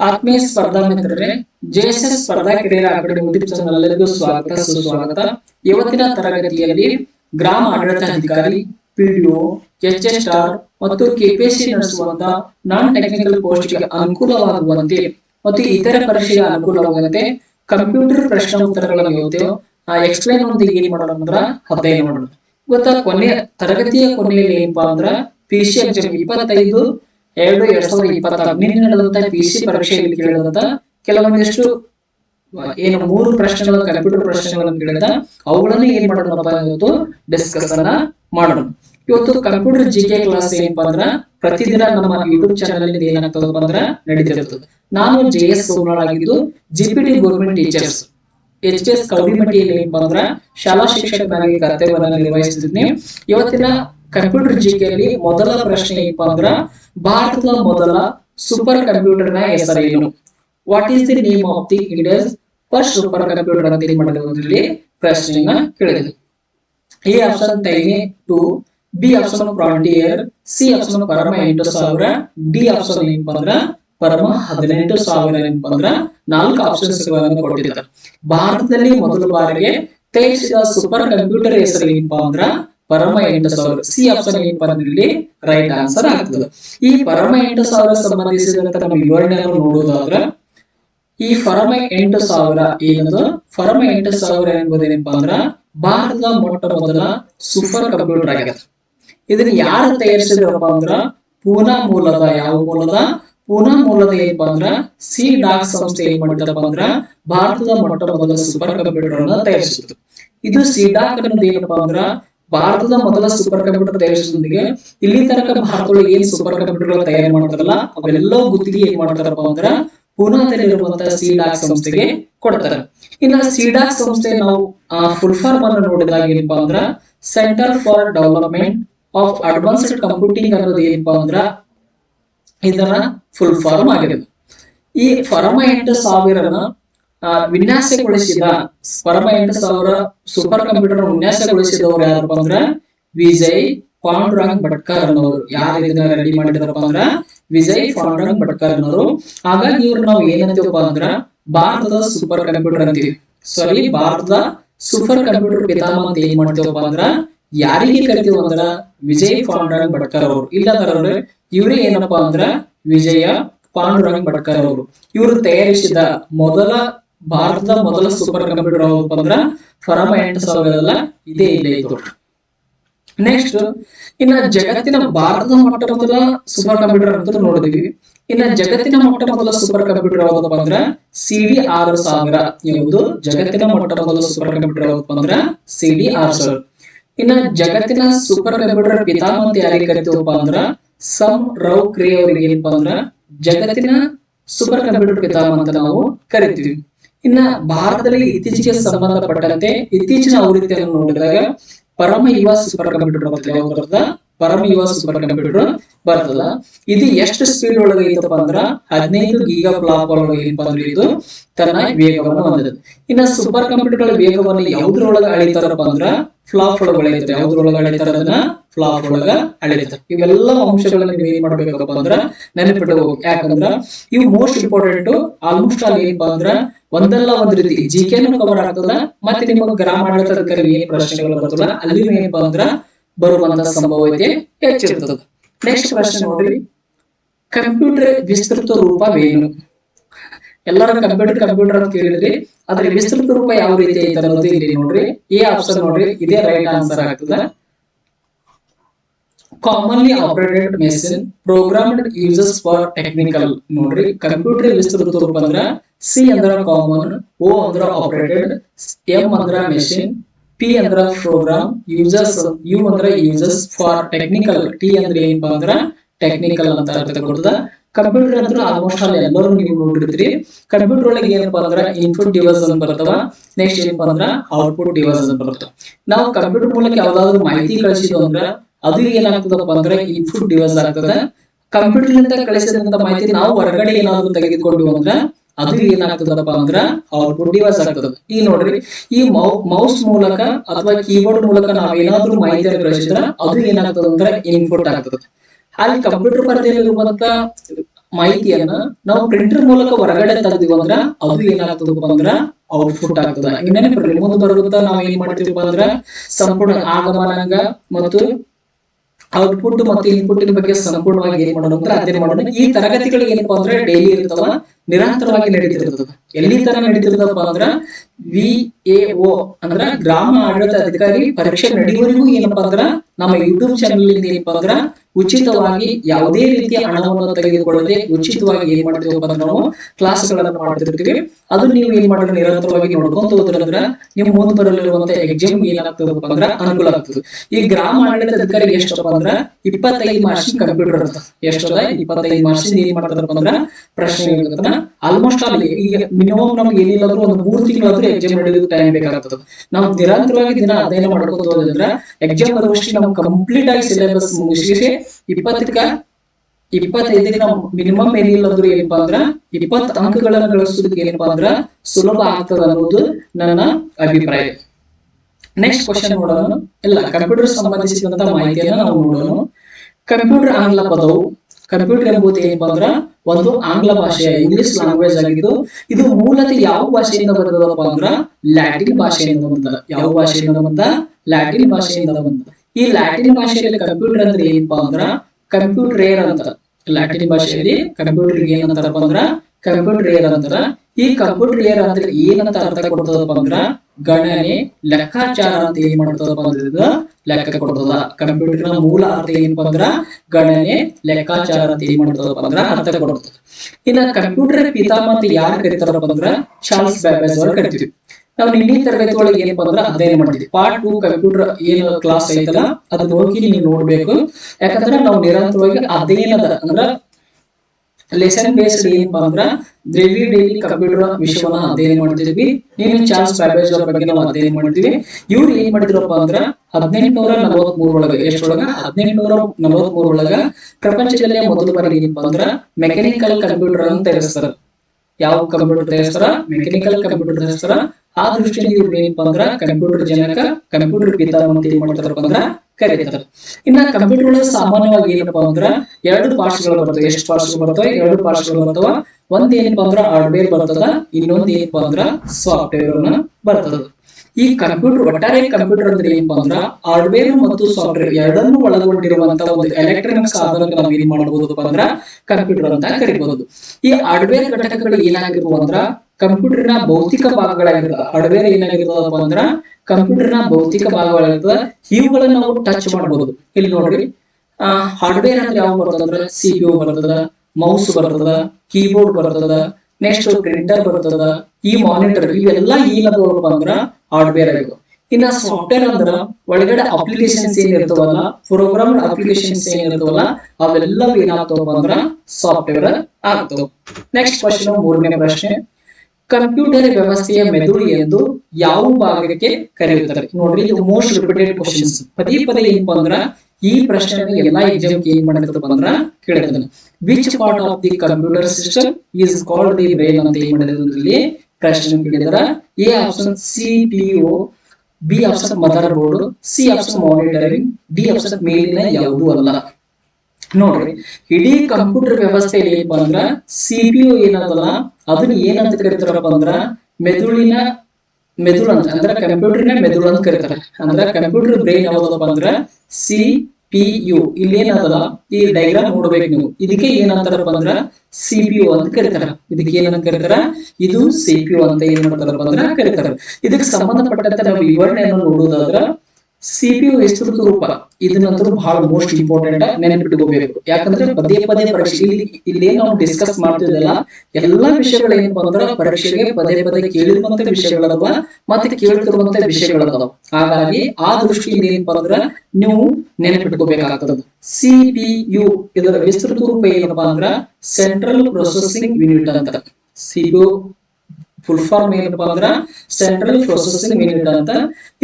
ಆತ್ಮೀಯ ಸ್ಪರ್ಧಾ ಮಿತ್ರರೇ ಜೆಎಸ್ಎಸ್ ಸ್ಪರ್ಧಾ ಕಿರಿಯರ ಅಕಾಡೆಮಿ ಯೂಟ್ಯೂಬ್ ಚಾನಲ್ ಎಲ್ಲರಿಗೂ ಸ್ವಾಗತ, ಸುಸ್ವಾಗತ. ಇವತ್ತಿನ ತರಗತಿಯಲ್ಲಿ ಗ್ರಾಮ ಆಡಳಿತಾಧಿಕಾರಿ ಪಿಡಿಒ ಎಚ್ ಎಸ್ ಆರ್ ಮತ್ತು ಕೆಪಿಎಸ್ಸಿ ನಡೆಸುವಂತಹ ನಾನ್ ಟೆಕ್ನಿಕಲ್ ಪೋಸ್ಟ್ಗೆ ಅನುಕೂಲವಾಗುವಂತೆ ಮತ್ತು ಇತರ ಪರೀಕ್ಷೆಗೆ ಅನುಕೂಲವಾಗುವಂತೆ ಕಂಪ್ಯೂಟರ್ ಪ್ರಶ್ನೆ ಉತ್ತರಗಳನ್ನು ಇವತ್ತು ಎಕ್ಸ್ಪ್ಲೈನ್ ಒಂದಿಗೆ ಏನ್ ಮಾಡೋಣ ಅಂದ್ರ ಅಧ್ಯಯನ ಮಾಡೋಣ ಇವತ್ತ ಕೊನೆಯ ತರಗತಿಯ ಕೊನೆಯಲ್ಲಿ ಏನಪ್ಪಾ ಅಂದ್ರ ಪಿ ಸಿ ಇಪ್ಪತ್ತೈದು ಎರಡು ಎರಡ್ ಸಾವಿರದ ಇಪ್ಪತ್ತಾರು ನಿನ್ನೆ ನಡೆದಂತ ಪಿ ಸಿ ಪರೀಕ್ಷೆಯಲ್ಲಿ ಕೇಳಿದಂತ ಕೆಲವೊಂದಿಷ್ಟು ಏನು ಮೂರು ಪ್ರಶ್ನೆಗಳ, ಕಂಪ್ಯೂಟರ್ ಪ್ರಶ್ನೆಗಳನ್ನು ಕೇಳಿದ, ಅವುಗಳನ್ನು ಏನ್ ಮಾಡೋಣಪ್ಪ ಇವತ್ತು ಡಿಸ್ಕಸ್ ಅನ್ನ ಮಾಡೋಣ. ಇವತ್ತು ಕಂಪ್ಯೂಟರ್ ಜಿ ಕೆ ಕ್ಲಾಸ್ ಏನಪ್ಪಾ ಅಂದ್ರ, ಪ್ರತಿದಿನ ನಮ್ಮ ಯೂಟ್ಯೂಬ್ ಚಾನಲ್ ಅಲ್ಲಿ ಏನಾಗ್ತದಪ್ಪ ಅಂದ್ರ ನಡೀತಿರ್ತದೆ. ನಾನು ಜೆ ಎಸ್ ಸೋನಾಳ್ ಆಗಿದ್ದು GPT government teachers H S ಕೌಡಿಮಟ್ಟಿಯಲ್ಲಿ ಏನಪ್ಪಾ ಅಂದ್ರ ಶಾಲಾ ಶಿಕ್ಷಕನಾಗಿ ಕರ್ತವ್ಯವನ್ನು ನಿರ್ವಹಿಸುತ್ತಿದ್ದೀನಿ ಇವತ್ತಿನ ಕಂಪ್ಯೂಟರ್ ಜಿಕೆಯಲ್ಲಿ ಮೊದಲ ಪ್ರಶ್ನೆ ಏನಪ್ಪ ಅಂದ್ರ ಭಾರತದ ಮೊದಲ ಸೂಪರ್ ಕಂಪ್ಯೂಟರ್ನ ಹೆಸರೇನು what is the name of the India's first super computer ಅಂತ ಏನ್ ಮಾಡಿರೋದ್ರಲ್ಲಿ ಪ್ರಶ್ನೆಯನ್ನ ಕೇಳಿದೆ A option Tianhe two B option Frontier C option Param ಎಂಟು ಸಾವಿರ ಡಿ ಆಪ್ಷನ್ ಏನಪ್ಪ ಅಂದ್ರ ಪರಮ ಹದಿನೆಂಟು ಸಾವಿರ ಅಂದ್ರ ನಾಲ್ಕು ಆಪ್ಷನ್ಸ್ಗಳನ್ನು ಕೊಟ್ಟಿದ್ದಾರೆ. ಭಾರತದಲ್ಲಿ ಮೊದಲ ಬಾರಿಗೆ ತಯಾರಿಸಿದ ಸೂಪರ್ ಕಂಪ್ಯೂಟರ್ ಹೆಸರು ಏನಪ್ಪಾ ಅಂದ್ರ ಪರಮ ಎಂಟು ಸಾವಿರ. ಸಿ ಆಪ್ಷನ್ ಏನಪ್ಪಾ ಇಲ್ಲಿ ರೈಟ್ ಆನ್ಸರ್ ಆಗ್ತದೆ. ಈ ಪರಮ ಎಂಟು ಸಾವಿರ ಸಂಬಂಧಿಸಿದಂತ ನಮ್ಮ ವಿವರಣೆಯನ್ನು ನೋಡೋದಾದ್ರೆ ಈ ಫರಮ ಎಂಟು ಸಾವಿರ ಏನದು? ಫರಮ ಎಂಟು ಸಾವಿರ ಎಂಬುದೇನಪ್ಪಾ ಅಂದ್ರ ಭಾರತದ ಮೊಟ್ಟ ಮೊದಲ ಸೂಪರ್ ಕಂಪ್ಯೂಟರ್ ಆಗಿದೆ. ಇದನ್ನ ಯಾರು ತಯಾರಿಸಿದ್ರಪ್ಪ ಅಂದ್ರ ಪೂನಾ ಮೂಲದ, ಯಾವ ಮೂಲದ? ಪೂನಾ ಮೂಲದ ಏನಪ್ಪ ಅಂದ್ರ ಸಿ ಡಾಕ್ ಸಂಸ್ಥೆ ಏನ್ ಮಾಡಿದಪ್ಪ ಅಂದ್ರ ಭಾರತದ ಮೊಟ್ಟ ಮೊದಲ ಸೂಪರ್ ಕಂಪ್ಯೂಟರ್ ಅನ್ನ ತಯಾರಿಸಿತು ಇದು ಸಿ ಡಾಕ್ ಅನ್ನೋದು ಏನಪ್ಪಾ ಅಂದ್ರ? ಭಾರತದ ಮೊದಲ ಸೂಪರ್ ಕಂಪ್ಯೂಟರ್ ತಯಾರಿಸೋದೊಂದಿಗೆ ಇಲ್ಲಿ ತನಕ ಭಾರತದೊಳಗೆ ಏನ್ ಸೂಪರ್ ಕಂಪ್ಯೂಟರ್ ತಯಾರಿ ಮಾಡ್ತಾರಲ್ಲ, ಅವೆಲ್ಲವೂ ಗುತ್ತಿಗೆ ಏನ್ ಮಾಡ್ತಾರಪ್ಪ ಅಂದ್ರ? ಪೂನಾದಲ್ಲಿರುವಂತಹ ಸಿಡಾಕ್ ಸಂಸ್ಥೆಗೆ ಕೊಡ್ತಾರೆ. ಇನ್ನ ಸಿಡಾಕ್ ಸಂಸ್ಥೆ ನಾವು ಫುಲ್ ಫಾರ್ಮ್ ಅನ್ನು ನೋಡಿದಾಗ ಏನಪ್ಪಾ ಅಂದ್ರ? Centre for development of advanced computing ಅನ್ನೋದು ಏನಪ್ಪಾ ಅಂದ್ರ? ಇದನ್ನ ಫುಲ್ ಫಾರ್ಮ್ ಆಗಿದೆ. ಈ ಫರಮ ಎಂಟು ಸಾವಿರನ ವಿನ್ಯಾಸಗೊಳಿಸಿದ ಫರ್ಮ ಎಂಟು ಸಾವಿರ ಸೂಪರ್ ಕಂಪ್ಯೂಟರ್ ವಿನ್ಯಾಸಗೊಳಿಸಿದವರು ಯಾರಪ್ಪ ಅಂದ್ರ, ವಿಜಯ್ ಪಾಂಡುರಂಗ್ ಭಟ್ಕರ್ ಅನ್ನೋರು. ಯಾರು ಇದನ್ನ ರೆಡಿ ಮಾಡಿದಾರಪ್ಪ ಅಂದ್ರ, ವಿಜಯ್ ಪಾಂಡುರಂಗ್ ಭಟ್ಕರ್ ಅನ್ನೋರು. ಹಾಗಾಗಿ ಇವ್ರು ನಾವು ಏನಂತೀವಪ್ಪ ಅಂದ್ರ, ಭಾರತದ ಸೂಪರ್ ಕಂಪ್ಯೂಟರ್ ಅಂತೀವಿ. ಸಾರಿ ಭಾರತದ ಸೂಪರ್ ಕಂಪ್ಯೂಟರ್ ಪಿತಾಮ ಅಂತ ಏನ್ ಮಾಡ್ತೀವಪ್ಪ ಅಂದ್ರ, ಯಾರಿಗೆ ಕರಿತೀವಿ ಅಂದ್ರ, ವಿಜಯ್ ಪಾಂಡುರಂಗ್ ಭಟ್ಕರ್ ಅವರು. ಇಲ್ಲದರವ್ರು ಇವ್ರೇ ಏನಪ್ಪಾ ಅಂದ್ರ ವಿಜಯ ಪಾಂಡುರಂಗ್ ಭಟ್ಕರ್ ಅವರು. ಇವರು ತಯಾರಿಸಿದ ಮೊದಲ ಭಾರತದ ಮೊದಲ ಸೂಪರ್ ಕಂಪ್ಯೂಟರ್ ಯಾವ್ದಪ್ಪ ಅಂದ್ರ ಫರಮ ಎಂಟು ಸಾವಿರದಲ್ಲ ಇದೇ ಇಲ್ಲೇ ಇತ್ತು. ನೆಕ್ಸ್ಟ್ ಇನ್ನ ಜಗತ್ತಿನ ಭಾರತದ ಮೊಟ್ಟ ಮೊದಲ ಸೂಪರ್ ಕಂಪ್ಯೂಟರ್ ಅಂತ ನೋಡಿದ್ವಿ. ಇನ್ನ ಜಗತ್ತಿನ ಮೊಟ್ಟ ಮೊದಲ ಸೂಪರ್ ಕಂಪ್ಯೂಟರ್ ಯಾವ್ದಪ್ಪ ಅಂದ್ರ ಸಿ ಡಿ ಆರ್ ಸಾವಿರ ಎಂಬುದು ಜಗತ್ತಿನ ಮೊಟ್ಟ ಮೊದಲ ಸೂಪರ್ ಕಂಪ್ಯೂಟರ್ ಯಾವ್ದಪ್ಪ ಅಂದ್ರ ಸಿ ಡಿ ಆರ್ ಸಾವಿರ ಇನ್ನ ಜಗತ್ತಿನ ಸೂಪರ್ ಕಂಪ್ಯೂಟರ್ ಪಿತಾಮಹ ಅಂತ ಯಾರಿಗೆ ಕರಿತೀವಪ್ಪ ಅಂದ್ರ ಸಮ್ ರೌ ಕ್ರಿಯೆಯವರಿಗೆ ಏನಪ್ಪಾ ಅಂದ್ರ ಜಗತ್ತಿನ ಸೂಪರ್ ಕಂಪ್ಯೂಟರ್ ಪಿತಾಮಹ ಅಂತ ನಾವು ಕರಿತೀವಿ. ಇನ್ನ ಭಾರತದಲ್ಲಿ ಇತ್ತೀಚೆಗೆ ಸಂಬಂಧಪಟ್ಟಂತೆ ಇತ್ತೀಚಿನ ಆವೃತ್ತಿಯನ್ನು ನೋಡಿದಾಗ ಪರಮ ಯುವ ಸೂಪರ್ ಕಂಪ್ಯೂಟರ್ ಬರ್ತದೆ ಪರಮ ಯುವ ಸೂಪರ್ ಕಂಪ್ಯೂಟರ್ ಬರ್ತದ. ಇದು ಎಷ್ಟು ಸ್ಪೀಡ್ ಒಳಗೆ ಐತಪ್ಪ ಅಂದ್ರ ಹದಿನೈದು ಗೀಗಾ ಫ್ಲಾಪ್ ಒಳಗೆ ಏನಪ್ಪ ಅಂದ್ರೆ ಇದು ತನ್ನ ವೇಗವನ್ನು ಹೊಂದಿದೆ. ಇನ್ನ ಸೂಪರ್ ಕಂಪ್ಯೂಟರ್ ವೇಗವನ್ನು ಯಾವ್ದ್ರೊಳಗೆ ಅಳಿತಾರಪ್ಪ ಅಂದ್ರ ಫ್ಲಾಪ್ ಒಳಗೆ ಅಳಿತಾರೆ. ಯಾವ್ದ್ರೊಳಗೆ ಅಳಿತಾರ ಅದನ್ನ ಫ್ಲಾಪ್ ಒಳಗ ಅಳಿತಾರೆ. ಇವೆಲ್ಲ ಅಂಶಗಳನ್ನ ನೀವು ಏನ್ ಮಾಡ್ಬೇಕಪ್ಪ ಅಂದ್ರ ನೆನಪಿಟ್ಟು ಯಾಕಂದ್ರ ಇವು ಮೋಸ್ಟ್ ಇಂಪಾರ್ಟೆಂಟ್ ಆಲ್ಮೋಸ್ಟ್ ಅಲ್ಲಿ ಏನಪ್ಪ ಅಂದ್ರ ಒಂದಲ್ಲ ಒಂದ್ ರೀತಿ ಜಿ ಕೆ ಕವರ್ ಆಗ್ತದ. ಮತ್ತೆ ನಿಮ್ಮ ಗ್ರಾಮ ಆಡಳಿತದ ಏನ್ ಪ್ರಶ್ನೆಗಳು ಬರ್ತದ? ಅಲ್ಲಿ ಏನಪ್ಪಾ ಅಂದ್ರ ಬರುವಂತ ಸಂಭವತೆ ಹೆಚ್ಚಿರುತ್ತದೆ ನೆಕ್ಸ್ಟ್ ಪ್ರಶ್ನೆ ನೋಡ್ರಿ. ಕಂಪ್ಯೂಟರ್ ವಿಸ್ತೃತ ರೂಪವೇನು? ಎಲ್ಲರೂ ಕಂಪ್ಯೂಟರ್ ಕಂಪ್ಯೂಟರ್ ಅಂತ ಕೇಳಿದ್ರಿ ಅದ್ರ ವಿಸ್ತೃತ ರೂಪ ಯಾವ ರೀತಿ ಐತೆ ಅನ್ನೋದು ಇಲ್ಲಿ ನೋಡ್ರಿ. ಎ ಆಪ್ಷನ್ ನೋಡ್ರಿ. ಇದೇ ರೈಟ್ ಆನ್ಸರ್ ಆಗ್ತದ. Commonly operated machine programmed uses for technical ನೋಡ್ರಿ. ಕಂಪ್ಯೂಟರ್ ವಿಸ್ತೃತ ರೂಪ ಅಂದ್ರ ಸಿ ಅಂದ್ರ ಕಾಮನ್ ಓ ಅಂದ್ರ ಆಪರೇಟೆಡ್ ಎಂ ಅಂದ್ರ ಮೆಷಿನ್ ಪಿ ಅಂದ್ರ ಪ್ರೋಗ್ರಾಮ್ ಯೂಸರ್ಸ್ ಯು ಅಂದ್ರ ಯೂಸರ್ಸ್ ಫಾರ್ ಟೆಕ್ನಿಕಲ್ ಟಿ ಅಂದ್ರೆ ಏನಪ್ಪಾ ಅಂದ್ರ ಟೆಕ್ನಿಕಲ್ ಅಂತ ಅರ್ಥ ಕೊಡ್ತದ. ಕಂಪ್ಯೂಟರ್ ಅಂದ್ರೆ ಆಲ್ಮೋಸ್ಟ್ ಆಲ್ ಎಲ್ಲರೂ ನೀವು ನೋಡಿರ್ತೀರಿ. ಕಂಪ್ಯೂಟರ್ ಒಳಗೆ ಏನಪ್ಪಾ ಅಂದ್ರ ಇನ್ಪುಟ್ ಡಿವೈಸ್ ಅಂತ ಬರ್ತವ. ನೆಕ್ಸ್ಟ್ ಏನಪ್ಪಾ ಅಂದ್ರ ಔಟ್ಪುಟ್ ಡಿವೈಸ್ ಅಂತ ಬರ್ತವ. ನಾವು ಕಂಪ್ಯೂಟರ್ ಮೂಲಕ ಯಾವ್ದಾದ್ರು ಮಾಹಿತಿ ಕಳಿಸಿದ್ವು ಅಂದ್ರ ಅದು ಏನಾಗ್ತದಪ್ಪ ಅಂದ್ರ ಇನ್ಪುಟ್ ಡಿವೈಸ್ ಆಗ್ತದ. ಕಂಪ್ಯೂಟರ್ನಿಂದ ಕಳಿಸಿದಂತ ಮಾಹಿತಿ ನಾವು ಹೊರಗಡೆ ಏನಾದ್ರು ತೆಗೆದುಕೊಂಡು ಅಂದ್ರ ಅದು ಏನಾಗ್ತದಪ್ಪ ಅಂದ್ರ ಔಟ್ಪುಟ್ ಡಿವೈಸ್ ಆಗ್ತದ. ಈ ನೋಡ್ರಿ, ಈ ಮೌಸ್ ಮೂಲಕ ಅಥವಾ ಕೀಬೋರ್ಡ್ ಮೂಲಕ ನಾವ್ ಏನಾದ್ರೂ ಮಾಹಿತಿಯನ್ನು ಕಳಿಸಿದ್ರ ಅದು ಏನಾಗ್ತದ ಅಂದ್ರೆ ಇನ್ಪುಟ್ ಆಗ್ತದ. ಅಲ್ಲಿ ಕಂಪ್ಯೂಟರ್ ಪರದೆಯಲ್ಲಿರುವಂತ ಮಾಹಿತಿಯನ್ನ ನಾವು ಪ್ರಿಂಟರ್ ಮೂಲಕ ಹೊರಗಡೆ ಅಂದ್ರ ಅದು ಏನಾಗ್ತದಪ್ಪ ಅಂದ್ರ ಔಟ್ಪುಟ್ ಆಗ್ತದ. ಇನ್ನೇನೆ ಮುಂದೆ ಬರುತ್ತಾ ನಾವ್ ಏನ್ ಮಾಡ್ತೀವಪ್ಪ ಅಂದ್ರ ಸಂಪೂರ್ಣ ಆಗಮನಾಂಗ ಮತ್ತು ಔಟ್ಪುಟ್ ಮತ್ತು ಇನ್ಪುಟ್ ಬಗ್ಗೆ ಸಂಪೂರ್ಣವಾಗಿ ಏನ್ ಮಾಡೋಣ ಅಂದ್ರೆ ಅಧ್ಯಯನ ಮಾಡೋಣ. ಈ ತರಗತಿಗಳು ಏನಪ್ಪಾ ಅಂದ್ರೆ ಡೈಲಿ ಇರ್ತಾವ ನಿರಂತರವಾಗಿ ನಡೀತಿರ್ತದ. ಎಲ್ಲಿ ತರ ನಡೀತಿರ್ತದಪ್ಪ ಅಂದ್ರ ವಿ ಎ ಅಂದ್ರ ಗ್ರಾಮ ಆಡಳಿತ ಅಧಿಕಾರಿ ಪರೀಕ್ಷೆ ನಡೆಯುವವರೆಗೂ ಏನಪ್ಪಾ ಅಂದ್ರ ನಮ್ಮ ಯೂಟ್ಯೂಬ್ ಚಾನಲ್ ಇಂದ ಏನಪ್ಪಾ ಅಂದ್ರ ಉಚಿತವಾಗಿ ಯಾವುದೇ ರೀತಿಯ ಹಣವನ್ನು ತೆಗೆದುಕೊಳ್ಳದೆ ಉಚಿತವಾಗಿ ಏನ್ ಮಾಡ್ತೀವಪ್ಪ ಅಂದ್ರೆ ನಾವು ಕ್ಲಾಸ್ ಗಳನ್ನ ಮಾಡ್ತಿರ್ತೀವಿ. ಅದು ನೀವು ಏನ್ ಮಾಡಿದ್ರೆ ನಿರಂತರವಾಗಿ ನೋಡ್ಕೊಂತ ಹೋದ್ರಂದ್ರ ನಿಮ್ ಮುಂದೆ ಬರಲಿರುವಂತ ಎಕ್ಸಾಮ್ ಏನಾಗ್ತದಪ್ಪ ಅಂದ್ರೆ ಅನುಕೂಲ ಆಗ್ತದೆ. ಈ ಗ್ರಾಮ ಆಡಳಿತ ಅಧಿಕಾರಿ ಎಷ್ಟಪ್ಪ ಅಂದ್ರ ಇಪ್ಪತ್ತೈದು ಮಾರ್ಕ್ಸ್ ಕಂಪ್ಯೂಟರ್ ಇರ್ತದೆ ಎಷ್ಟದ? ಇಪ್ಪತ್ತೈದು ಮಾರ್ಕ್ಸ್ ಏನ್ ಮಾಡ್ತಾರಪ್ಪ ಅಂದ್ರ ಪ್ರಶ್ನೆ ಆಲ್ಮೋಸ್ಟ್ ಅಲ್ಲಿ ಈಗ ಮಿನಿಮಮ್ ನಮ್ಗೆ ಏನಿಲ್ಲ ಅಂದ್ರೂ ಒಂದು ಮೂರು ತಿಂಗಳಾದ್ರೂ ಎಕ್ಸಾಮ್ ನಡೆಯೋದು ಟೈಮ್ ಬೇಕಾಗ್ತದೆ. ನಾವು ನಿರಂತರವಾಗಿ ದಿನ ಅಧ್ಯಯನ ಮಾಡ್ಕೊತ ಹೋದ್ರೆ ಎಕ್ಸಾಮ್ ಬರುವಷ್ಟು ನಮ್ಗೆ ಕಂಪ್ಲೀಟ್ ಆಗಿ ಸಿಲೆಬಸ್ ಮುಗಿಸಿ ಇಪ್ಪತ್ತಕ್ಕ ಇಪ್ಪತ್ತೈದಕ್ಕೆ ನಾವು ಮಿನಿಮಮ್ ಏನಿಲ್ಲ ಅಂದ್ರೆ ಏನಪ್ಪಾ ಅಂದ್ರ ಇಪ್ಪತ್ತು ಅಂಕಗಳನ್ನ ಗಳಿಸೋದಕ್ಕೆ ಏನಪ್ಪಾ ಅಂದ್ರ ಸುಲಭ ಆಗ್ತದ ಅನ್ನೋದು ನನ್ನ ಅಭಿಪ್ರಾಯ. ನೆಕ್ಸ್ಟ್ ಕ್ವಶನ್ ನೋಡೋಣ. ಇಲ್ಲ ಕಂಪ್ಯೂಟರ್ ಸಂಬಂಧಿಸಿದಂತ ಮಾಹಿತಿಯನ್ನ ನಾವು ನೋಡೋಣ. ಕಂಪ್ಯೂಟರ್ ಆಂಗ್ಲ ಪದವು ಕಂಪ್ಯೂಟರ್ ಎಂಬುದು ಏನಪ್ಪಾ ಅಂದ್ರ ಒಂದು ಆಂಗ್ಲ ಭಾಷೆಯ ಇಂಗ್ಲಿಷ್ ಲ್ಯಾಂಗ್ವೇಜ್ ಆಗಿದ್ದು ಇದು ಮೂಲತಃ ಯಾವ ಭಾಷೆಯಿಂದ ಬಂದದಪ್ಪ ಅಂದ್ರ ಲ್ಯಾಟಿನ್ ಭಾಷೆಯಿಂದ ಬಂದ ಯಾವ ಭಾಷೆಯಿಂದ ಬಂದ? ಲ್ಯಾಟಿನ್ ಭಾಷೆಯಿಂದ ಬಂದ. ಈ ಲ್ಯಾಟಿನ್ ಭಾಷೆಯಲ್ಲಿ ಕಂಪ್ಯೂಟರ್ ಅಂದ್ರೆ ಏನಪ್ಪಾ ಅಂದ್ರ ಕಂಪ್ಯೂಟರ್ ಏರ್ ಅಂತ. ಲ್ಯಾಟಿನ್ ಭಾಷೆಯಲ್ಲಿ ಕಂಪ್ಯೂಟರ್ ಏನಂತಾರಪ್ಪ ಅಂದ್ರ ಕಂಪ್ಯೂಟರ್ ಏರ್ ಅಂತಾರ. ಈ ಕಂಪ್ಯೂಟರ್ ಏರ್ ಅಂದ್ರೆ ಏನಂತ ಅರ್ಥ ಕೊಡ್ತದಪ್ಪ ಅಂದ್ರ ಗಣನೆ, ಲೆಕ್ಕಾಚಾರ ಅಂತ ಏನ್ ಮಾಡ್ತದಪ್ಪ ಅಂದ್ರೆ ಲೆಕ್ಕ ಕೊಡ್ತದ. ಕಂಪ್ಯೂಟರ್ನ ಮೂಲ ಅರ್ಥ ಏನಪ್ಪ ಅಂದ್ರ ಗಣನೆ, ಲೆಕ್ಕಾಚಾರ ಅಂತ ಏನ್ ಮಾಡ್ತದಪ್ಪ ಅಂದ್ರ ಅರ್ಥ ಕೊಡ್ತದ. ಇನ್ನ ಕಂಪ್ಯೂಟರ್ ಪಿತಾಮ ಅಂತ ಯಾರು ಕರೀತಾರಪ್ಪ ಅಂದ್ರ ಚಾರ್ಲ್ಸ್ ಬ್ಯಾಬೇಜ್ ಅವ್ರು ಕರಿತೀವಿ ನಾವು ನಿನ್ನೆ ತರಗತಿ ಒಳಗೆ ಏನಪ್ಪ ಅಂದ್ರೆ ಅಧ್ಯಯನ ಮಾಡಿದ್ವಿ. ಪಾರ್ಟ್ ಟು ಕಂಪ್ಯೂಟರ್ ಏನು ಕ್ಲಾಸ್ ಐತಲ್ಲ, ಅದನ್ನ ಹೋಗಿ ನೀವು ನೋಡ್ಬೇಕು. ಯಾಕಂದ್ರೆ ನಾವು ನಿರಂತರವಾಗಿ ಅಧ್ಯಯನದ ಅಂದ್ರ ಲೆಸನ್ ಬೇಸ್ಡ್ ಏನಪ್ಪ ಅಂದ್ರ ದ್ರವ್ಯ ಡೈಲಿ ಕಂಪ್ಯೂಟರ್ ವಿಷಯವನ್ನ ಅಧ್ಯಯನ ಮಾಡ್ತಿದ್ವಿ. ನೀನು ಚಾರ್ಲ್ಸ್ ಬ್ಯಾಬೇಜ್ ಅವ್ರ ಬಗ್ಗೆ ನಾವು ಅಧ್ಯಯನ ಮಾಡಿದ್ವಿ. ಇವ್ರು ಏನ್ ಮಾಡಿದ್ರಪ್ಪ ಅಂದ್ರ ಹದಿನೆಂಟುನೂರ ಒಳಗ ಎಷ್ಟೊಳಗ? ಹದಿನೆಂಟುನೂರ ನಲವತ್ತ್ ಒಳಗ ಪ್ರಪಂಚದಲ್ಲೇ ಮೊದಲು ಬಾರಿ ಏನಪ್ಪ ಅಂದ್ರ ಮೆಕ್ಯಾನಿಕಲ್ ಕಂಪ್ಯೂಟರ್ ಅಂತ ತಯಾರಿಸ್ತಾರ ಯಾವ ಕಂಪ್ಯೂಟರ್ ತಯಾರಿಸ್ತಾರ ಮೆಕ್ಯಾನಿಕಲ್ ಕಂಪ್ಯೂಟರ್ ತಯಾರಿಸ್ತಾರ ಆ ದೃಷ್ಟಿಯಲ್ಲಿ ಇವ್ರು ಏನಪ್ಪಾ ಅಂದ್ರ ಕಂಪ್ಯೂಟರ್ ಜನಕ ಕಂಪ್ಯೂಟರ್ ಪಿತಾಮಹ ಅಂತ ಏನ್ ಮಾಡ್ತಾರಪ್ಪ ಅಂದ್ರ ಕರೀತಾರ. ಇನ್ನ ಕಂಪ್ಯೂಟರ್ ಸಾಮಾನ್ಯವಾಗಿ ಏನಪ್ಪಾ ಅಂದ್ರ, ಎರಡು ಪಾರ್ಟ್ಸ್ಗಳು ಬರ್ತವೆ. ಎಷ್ಟು ಪಾರ್ಟ್ಸ್ ಬರ್ತವೆ? ಎರಡು ಪಾರ್ಟ್ಸ್ಗಳು ಬರ್ತವ. ಒಂದ್ ಏನಪ್ಪಾ ಅಂದ್ರ ಹಾರ್ಡ್ವೇರ್ ಬರ್ತದ. ಇನ್ನೊಂದ್ ಏನಪ್ಪಾ ಅಂದ್ರ ಸಾಫ್ಟ್ವೇರ್ ಬರ್ತದ. ಈ ಕಂಪ್ಯೂಟರ್ ಒಟ್ಟಾರೆ ಕಂಪ್ಯೂಟರ್ ಅಂದ್ರೆ ಏನಪ್ಪಾ ಅಂದ್ರ ಹಾರ್ಡ್ವೇರ್ ಮತ್ತು ಸಾಫ್ಟ್ವೇರ್ ಎರಡನ್ನೂ ಒಳಗೊಂಡಿರುವಂತಹ ಒಂದು ಎಲೆಕ್ಟ್ರಾನಿಕ್ ಸಾಧನ ನಾವು ಏನ್ ಮಾಡಬಹುದು ಅಂದ್ರ ಕಂಪ್ಯೂಟರ್ ಅಂತ ಕರಿಬಹುದು ಈ ಹಾರ್ಡ್ವೇರ್ ಘಟಕಗಳು ಏನಾಗಿರುವ ಅಂದ್ರ? ಕಂಪ್ಯೂಟರ್ನ ಭೌತಿಕ ಭಾಗಗಳಾಗಿರ್ತದ ಹಾರ್ಡ್ವೇರ್ ಏನಾಗಿರ್ತದಪ್ಪ ಅಂದ್ರ ಕಂಪ್ಯೂಟರ್ನ ಭೌತಿಕ ಭಾಗಗಳಾಗಿರ್ತದ ಇವುಗಳನ್ನ ನಾವು ಟಚ್ ಮಾಡಬಹುದು ಇಲ್ಲಿ ನೋಡ್ರಿ ಹಾರ್ಡ್ವೇರ್ ಅಂದ್ರೆ ಯಾವ ಬರ್ತದ? ಸಿ ಪಿ ಬರ್ತದ ಮೌಸ್ ಬರ್ತದ ಕೀಬೋರ್ಡ್ ಬರ್ತದ ನೆಕ್ಸ್ಟ್ ಪ್ರಿಂಟರ್ ಬರ್ತದ, ಈ ಮಾನಿಟರ್ ಇವೆಲ್ಲ ಏನದವಪ್ಪ ಅಂದ್ರ ಹಾರ್ಡ್ವೇರ್ ಆಗಿದೆ ಇನ್ನ ಸಾಫ್ಟ್ವೇರ್ ಅಂದ್ರ ಒಳಗಡೆ ಅಪ್ಲಿಕೇಶನ್ಸ್ ಏನ್ ಪ್ರೋಗ್ರಾಮ್ ಅಪ್ಲಿಕೇಶನ್ಸ್ ಏನ್ ಇರ್ತಾವಲ್ಲ, ಅವೆಲ್ಲವೂ ಏನಾಗ್ತಾವಪ್ಪ ಅಂದ್ರ ಸಾಫ್ಟ್ವೇರ್ ಆಗ್ತಾವ ನೆಕ್ಸ್ಟ್ ಕ್ವಶನ್ ಮೂರನೇ ಪ್ರಶ್ನೆ. ಕಂಪ್ಯೂಟರ್ ವ್ಯವಸ್ಥೆಯ ಮೆದುಳು ಎಂದು ಯಾವ ಭಾಗಕ್ಕೆ ಕರೆಯುತ್ತಾರೆ? ನೋಡ್ರಿ, ಇದು ಮೋಸ್ಟ್ ರಿಪೀಟೆಡ್ ಕ್ವಶನ್ಸ್ ಪದೇ ಪದೇ ಏನಪ್ಪ ಅಂದ್ರ ಈ ಪ್ರಶ್ನೆ ಎಲ್ಲಾ ಎಕ್ಸಾಮ್ ಏನ್ ಮಾಡಿರ್ತಪ್ಪ ಅಂದ್ರ ಕೇಳಿದಾನೆ which part of the computer system is called the brain ಅಂತ ಏನ್ ಮಾಡಿದ್ರಲ್ಲಿ ಪ್ರಶ್ನೆ ಕೇಳಿದಾರ. A option C T O B option motherboard C option monitoring D option ಮೇಲಿನ ಯಾವುದೂ ಅಲ್ಲ. ನೋಡ್ರಿ, ಇಡೀ ಕಂಪ್ಯೂಟರ್ ವ್ಯವಸ್ಥೆಯಲ್ಲಿ ಏನಪ್ಪಾ ಅಂದ್ರ ಸಿಪಿಯು ಏನದಲ್ಲ, ಅದನ್ನ ಏನಂತ ಕರಿತಾರಪ್ಪ ಅಂದ್ರ ಮೆದುಳಿನ ಮೆದುಳು ಅಂತ, ಅಂದ್ರ ಕಂಪ್ಯೂಟರ್ನ ಮೆದುಳು ಅಂತ ಕರೀತಾರೆ. ಅಂದ್ರ ಕಂಪ್ಯೂಟರ್ ಬ್ರೈನ್ ಯಾವ್ದಪ್ಪ ಅಂದ್ರ ಸಿ ಪಿ ಯು. ಇಲ್ಲಿ ಈ ಡೈಗ್ರಾಮ್ ನೋಡ್ಬೇಕು ನೀವು. ಇದಕ್ಕೆ ಏನಂತಾರಪ್ಪ ಅಂದ್ರ ಸಿ ಪಿ ಅಂತ ಕರೀತಾರ. ಇದಕ್ಕೆ ಏನಂತ ಕರೀತಾರ? ಇದು ಸಿ ಯು ಅಂತ ಏನ್ ಮಾಡ್ತಾರಪ್ಪ ಅಂದ್ರ ಕರೀತಾರ. ಇದಕ್ಕೆ ಸಂಬಂಧಪಟ್ಟಂತೆ ನಾವು ವಿವರಣೆಯನ್ನು ನೋಡುವುದಾದ್ರ ಸಿ ಪಿ ವಿಸ್ತೃತ ರೂಪ ಇದನ್ನಂತೂ ಬಹಳ ಮೋಸ್ಟ್ ಇಂಪಾರ್ಟೆಂಟ್ ನೆನಪಿಟ್ಕೋಬೇಕು. ಯಾಕಂದ್ರೆ ಪದೇ ಪದೇ ಪರೀಕ್ಷೆ, ಇಲ್ಲಿ ಇಲ್ಲಿ ನಾವು ಡಿಸ್ಕಸ್ ಮಾಡ್ತಿದ್ದಲ್ಲ ಎಲ್ಲಾ ವಿಷಯಗಳು ಏನಪ್ಪಾ ಅಂದ್ರೆ ಪರೀಕ್ಷೆಗೆ ಪದೇ ಪದೇ ಕೇಳಿರುವಂತ ವಿಷಯಗಳದವ ಮತ್ತೆ ಕೇಳ್ತಿರುವಂತ ವಿಷಯಗಳದವ. ಹಾಗಾಗಿ ಆ ದೃಷ್ಟಿಯಿಂದ ಏನಪ್ಪಾ ಅಂದ್ರ ನೀವು ನೆನಪಿಟ್ಕೋಬೇಕಾಗ್ತದ. ಸಿ ಪಿ ಯು ಇದರ ವಿಸ್ತೃತ ರೂಪ ಏನಪ್ಪಾ ಅಂದ್ರ ಸೆಂಟ್ರಲ್ ಪ್ರೊಸೆಸಿಂಗ್ ಯೂನಿಟ್ ಅಂತ. C P U full form ಏನಪ್ಪ ಅಂದ್ರ ಸೆಂಟ್ರಲ್ ಪ್ರೊಸೆಸಿಂಗ್ ಯೂನಿಟ್ ಅಂತ.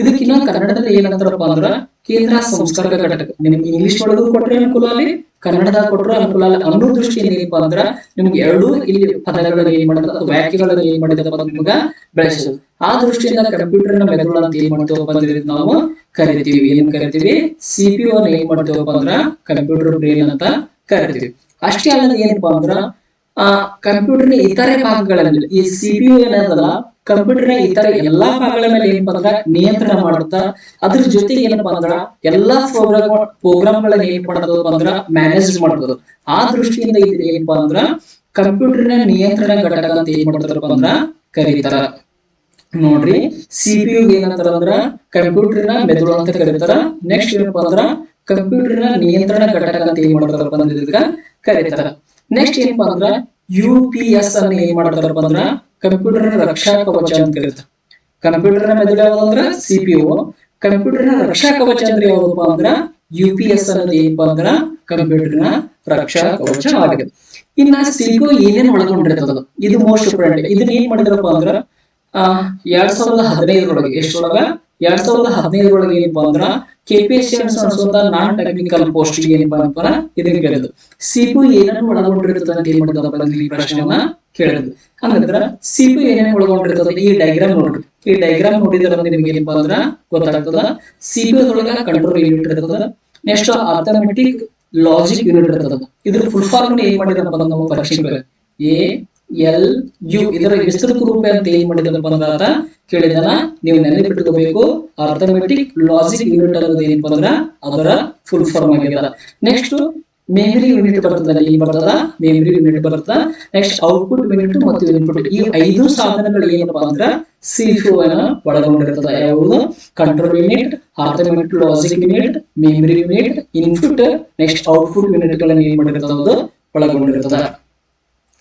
ಇದಕ್ಕಿನ್ನ ಕನ್ನಡದಲ್ಲಿ ಏನಂತಾರಪ್ಪ ಅಂದ್ರ ಕೇಂದ್ರ ಸಂಸ್ಕಾರ ಘಟಕ. ನಿಮ್ಗೆ ಇಂಗ್ಲಿಷ್ ಒಳಗೂ ಕೊಟ್ರೆ ಅನುಕೂಲ ಅಲ್ಲಿ, ಕನ್ನಡದಾಗ ಕೊಟ್ರೆ ಅನುಕೂಲ ಅಲ್ಲ ಅನ್ನೋ ದೃಷ್ಟಿಯಿಂದ ಏನಪ್ಪ ಅಂದ್ರ ನಿಮ್ಗೆ ಎರಡು ಇಲ್ಲಿ ಪದಗಳಲ್ಲಿ ಏನ್ ಮಾಡ್ತಾರೆ ಅಥವಾ ವ್ಯಾಖ್ಯೆಗಳಲ್ಲಿ ಏನ್ ಮಾಡಿದಪ್ಪ ನಿಮ್ಗ ಬೆಳೆಸೋದು. ಆ ದೃಷ್ಟಿಯಿಂದ ಕಂಪ್ಯೂಟರ್ನ ಮೆದುಳು ಅಂತ ಏನ್ ಮಾಡ್ತೇವಪ್ಪ ಅಂದ್ರೆ ನಾವು ಕರಿತೀವಿ. ಏನ್ ಕರಿತೀವಿ? ಸಿ ಪಿ ಅನ್ನ ಏನ್ ಮಾಡ್ತೇವಪ್ಪ ಅಂದ್ರ ಕಂಪ್ಯೂಟರ್ ಬ್ರೈನ್ ಅಂತ ಕರಿತೀವಿ. ಅಷ್ಟೇ ಅಲ್ಲದೆ ಏನಪ್ಪಾ ಅಂದ್ರ ಆ ಕಂಪ್ಯೂಟರ್ನ ಇತರೆ ಭಾಗಗಳಲ್ಲಿ, ಈ ಸಿಪಿಯು ಏನದಲ್ಲ ಕಂಪ್ಯೂಟರ್ನ ಇತರ ಎಲ್ಲಾ ಭಾಗಗಳ ಮೇಲೆ ಏನಪ್ಪಾ ಅಂದ್ರ ನಿಯಂತ್ರಣ ಮಾಡುತ್ತಾ. ಅದ್ರ ಜೊತೆಗೆ ಏನಪ್ಪಾ ಅಂದ್ರ ಎಲ್ಲಾ ಪ್ರೋಗ್ರಾಮ್, ಪ್ರೋಗ್ರಾಮ್ಗಳನ್ನ ಏನ್ ಮಾಡೋದು ಅಂದ್ರ ಮ್ಯಾನೇಜ್ ಮಾಡೋದು ಆ ದೃಷ್ಟಿಯಿಂದ ಇದು ಏನಪ್ಪಾ ಅಂದ್ರ ಕಂಪ್ಯೂಟರ್ನ ನಿಯಂತ್ರಣ ಘಟಕ ಅಂತ ಏನ್ ಮಾಡ್ತಾರಪ್ಪ ಅಂದ್ರ ಕರೀತಾರ. ನೋಡ್ರಿ ಸಿಪಿಯು ಏನಂತಾರ ಅಂದ್ರ, ಕಂಪ್ಯೂಟರ್ನ ಮೆದುಳು ಅಂತ ಕರೀತಾರ. ನೆಕ್ಸ್ಟ್ ಏನಪ್ಪಾ ಅಂದ್ರ ಕಂಪ್ಯೂಟರ್ನ ನಿಯಂತ್ರಣ ಘಟಕ ಅಂತ ಏನ್ ಮಾಡ್ತಾರಪ್ಪ ಅಂದ್ರ ಕರೀತಾರ. ನೆಕ್ಸ್ಟ್ ಏನಪ್ಪಾ ಅಂದ್ರ ಯು ಪಿ ಎಸ್ ಅನ್ನ ಏನ್ ಮಾಡ್ತಾರಪ್ಪ ಅಂದ್ರ ಕಂಪ್ಯೂಟರ್ ರಕ್ಷಾ ಕವಚ ಅಂತ ಕರೀತಾರೆ. ನ ಮೆದುಳು ಯಾವ್ದಂದ್ರ ಕಂಪ್ಯೂಟರ್ನ ರಕ್ಷಾ ಕವಚ ಅಂದ್ರೆ ಯಾವ್ದಪ್ಪ ಅಂದ್ರ ಯು ಪಿ ಎಸ್ ಅನ್ನೋದು ಏನಪ್ಪಾ ಅಂದ್ರ ಕಂಪ್ಯೂಟರ್ನ ರಕ್ಷಾ ಕವಚ ಆಗಿದೆ. ಇನ್ನ ಸಿಪಿಒ ಏನೇನ್ ಒಳಗೊಂಡಿರ್ತದ ಇದು ಮೋಸ್ಟ್ ಇಂಪಾರ್ಟೆಂಟ್ ಇದನ್ನ ಏನ್ ಮಾಡಿದ್ರಪ್ಪ ಅಂದ್ರ ಎರಡ್ ಸಾವಿರದ ಹದಿನೈದರೊಳಗೆ, ಎಷ್ಟೊಳಗ? ಎರಡ್ ಸಾವಿರದ ಹದಿನೈದರೊಳಗೆ ಏನಪ್ಪಾ ಅಂದ್ರ ಕೆಪಿಎಸ್ಸಿ ಅನ್ಸುವಂತ ನಾನ್ ಟೆಕ್ನಿಕಲ್ ಪೋಸ್ಟ್ ಏನಪ್ಪಾ ಅಂತಾರ ಇದನ್ನ ಕೇಳಿದ್ರು. ಸಿಪು ಏನನ್ನು ಒಳಗೊಂಡಿರ್ತದೆ ಅಂತ ಏನ್ ಮಾಡಿದಪ್ಪ ಈ ಪ್ರಶ್ನೆಯನ್ನ ಕೇಳಿದ್ರು. ಹಂಗಂದ್ರ ಸಿಪು ಏನೇನು ಒಳಗೊಂಡಿರ್ತದೆ ಈ ಡೈಗ್ರಾಮ್ ನೋಡ್ರಿ. ಈ ಡೈಗ್ರಾಮ್ ನೋಡಿದ್ರ ನಿಮ್ಗೆ ಏನಪ್ಪಾ ಅಂದ್ರ ಗೊತ್ತಾಗ್ತದ. ಸಿಪು ಒಳಗ ಕಂಟ್ರೋಲ್ ಯೂನಿಟ್ ಇರ್ತದ. ನೆಕ್ಸ್ಟ್ ಅರ್ಥಮೆಟಿಕ್ ಲಾಜಿಕ್ ಯೂನಿಟ್ ಇರ್ತದ. ಇದ್ರ ಫುಲ್ ಫಾರ್ಮ್ ಏನ್ ಮಾಡಿದ್ರಪ್ಪ ನಮ್ಮ ಪರೀಕ್ಷೆ ಎ ಎಲ್, ಯು ಇದರ ವಿಸ್ತೃತ ರೂಪ ಅಂತ ಏನ್ ಮಾಡಿದ್ರಪ್ಪ ಅಂದ್ರ ಕೇಳಿದನ ನೀವು ನೆನಪಿಟ್ಕೋಬೇಕು ಅರ್ಥಮೆಟಿಕ್ ಲಾಜಿಕ್ ಯೂನಿಟ್ ಅನ್ನೋದು ಏನಪ್ಪ ಅಂದ್ರ ಅದರ ಫುಲ್ ಫಾರ್ಮ್ ಆಗ್ಯದ ನೆಕ್ಸ್ಟ್ ಮೆಮರಿ ಯೂನಿಟ್ ಬರ್ತದ. ಏನ್ ಬರ್ತದ? ಮೆಮರಿ ಯೂನಿಟ್ ಬರ್ತದ. ನೆಕ್ಸ್ಟ್ ಔಟ್ಪುಟ್ ಯೂನಿಟ್ ಮತ್ತು ಇನ್ಪುಟ್ ಈ ಐದು ಸಾಧನಗಳು ಏನಪ್ಪಾ ಅಂದ್ರ ಸಿಫು ಅನ್ನ ಒಳಗೊಂಡಿರ್ತದ. ಯಾವುದು? Control unit arithmetic logic unit memory unit input next output unit ಗಳನ್ನ ಏನ್ ಮಾಡಿರ್ತದ ಒಳಗೊಂಡಿರ್ತದ.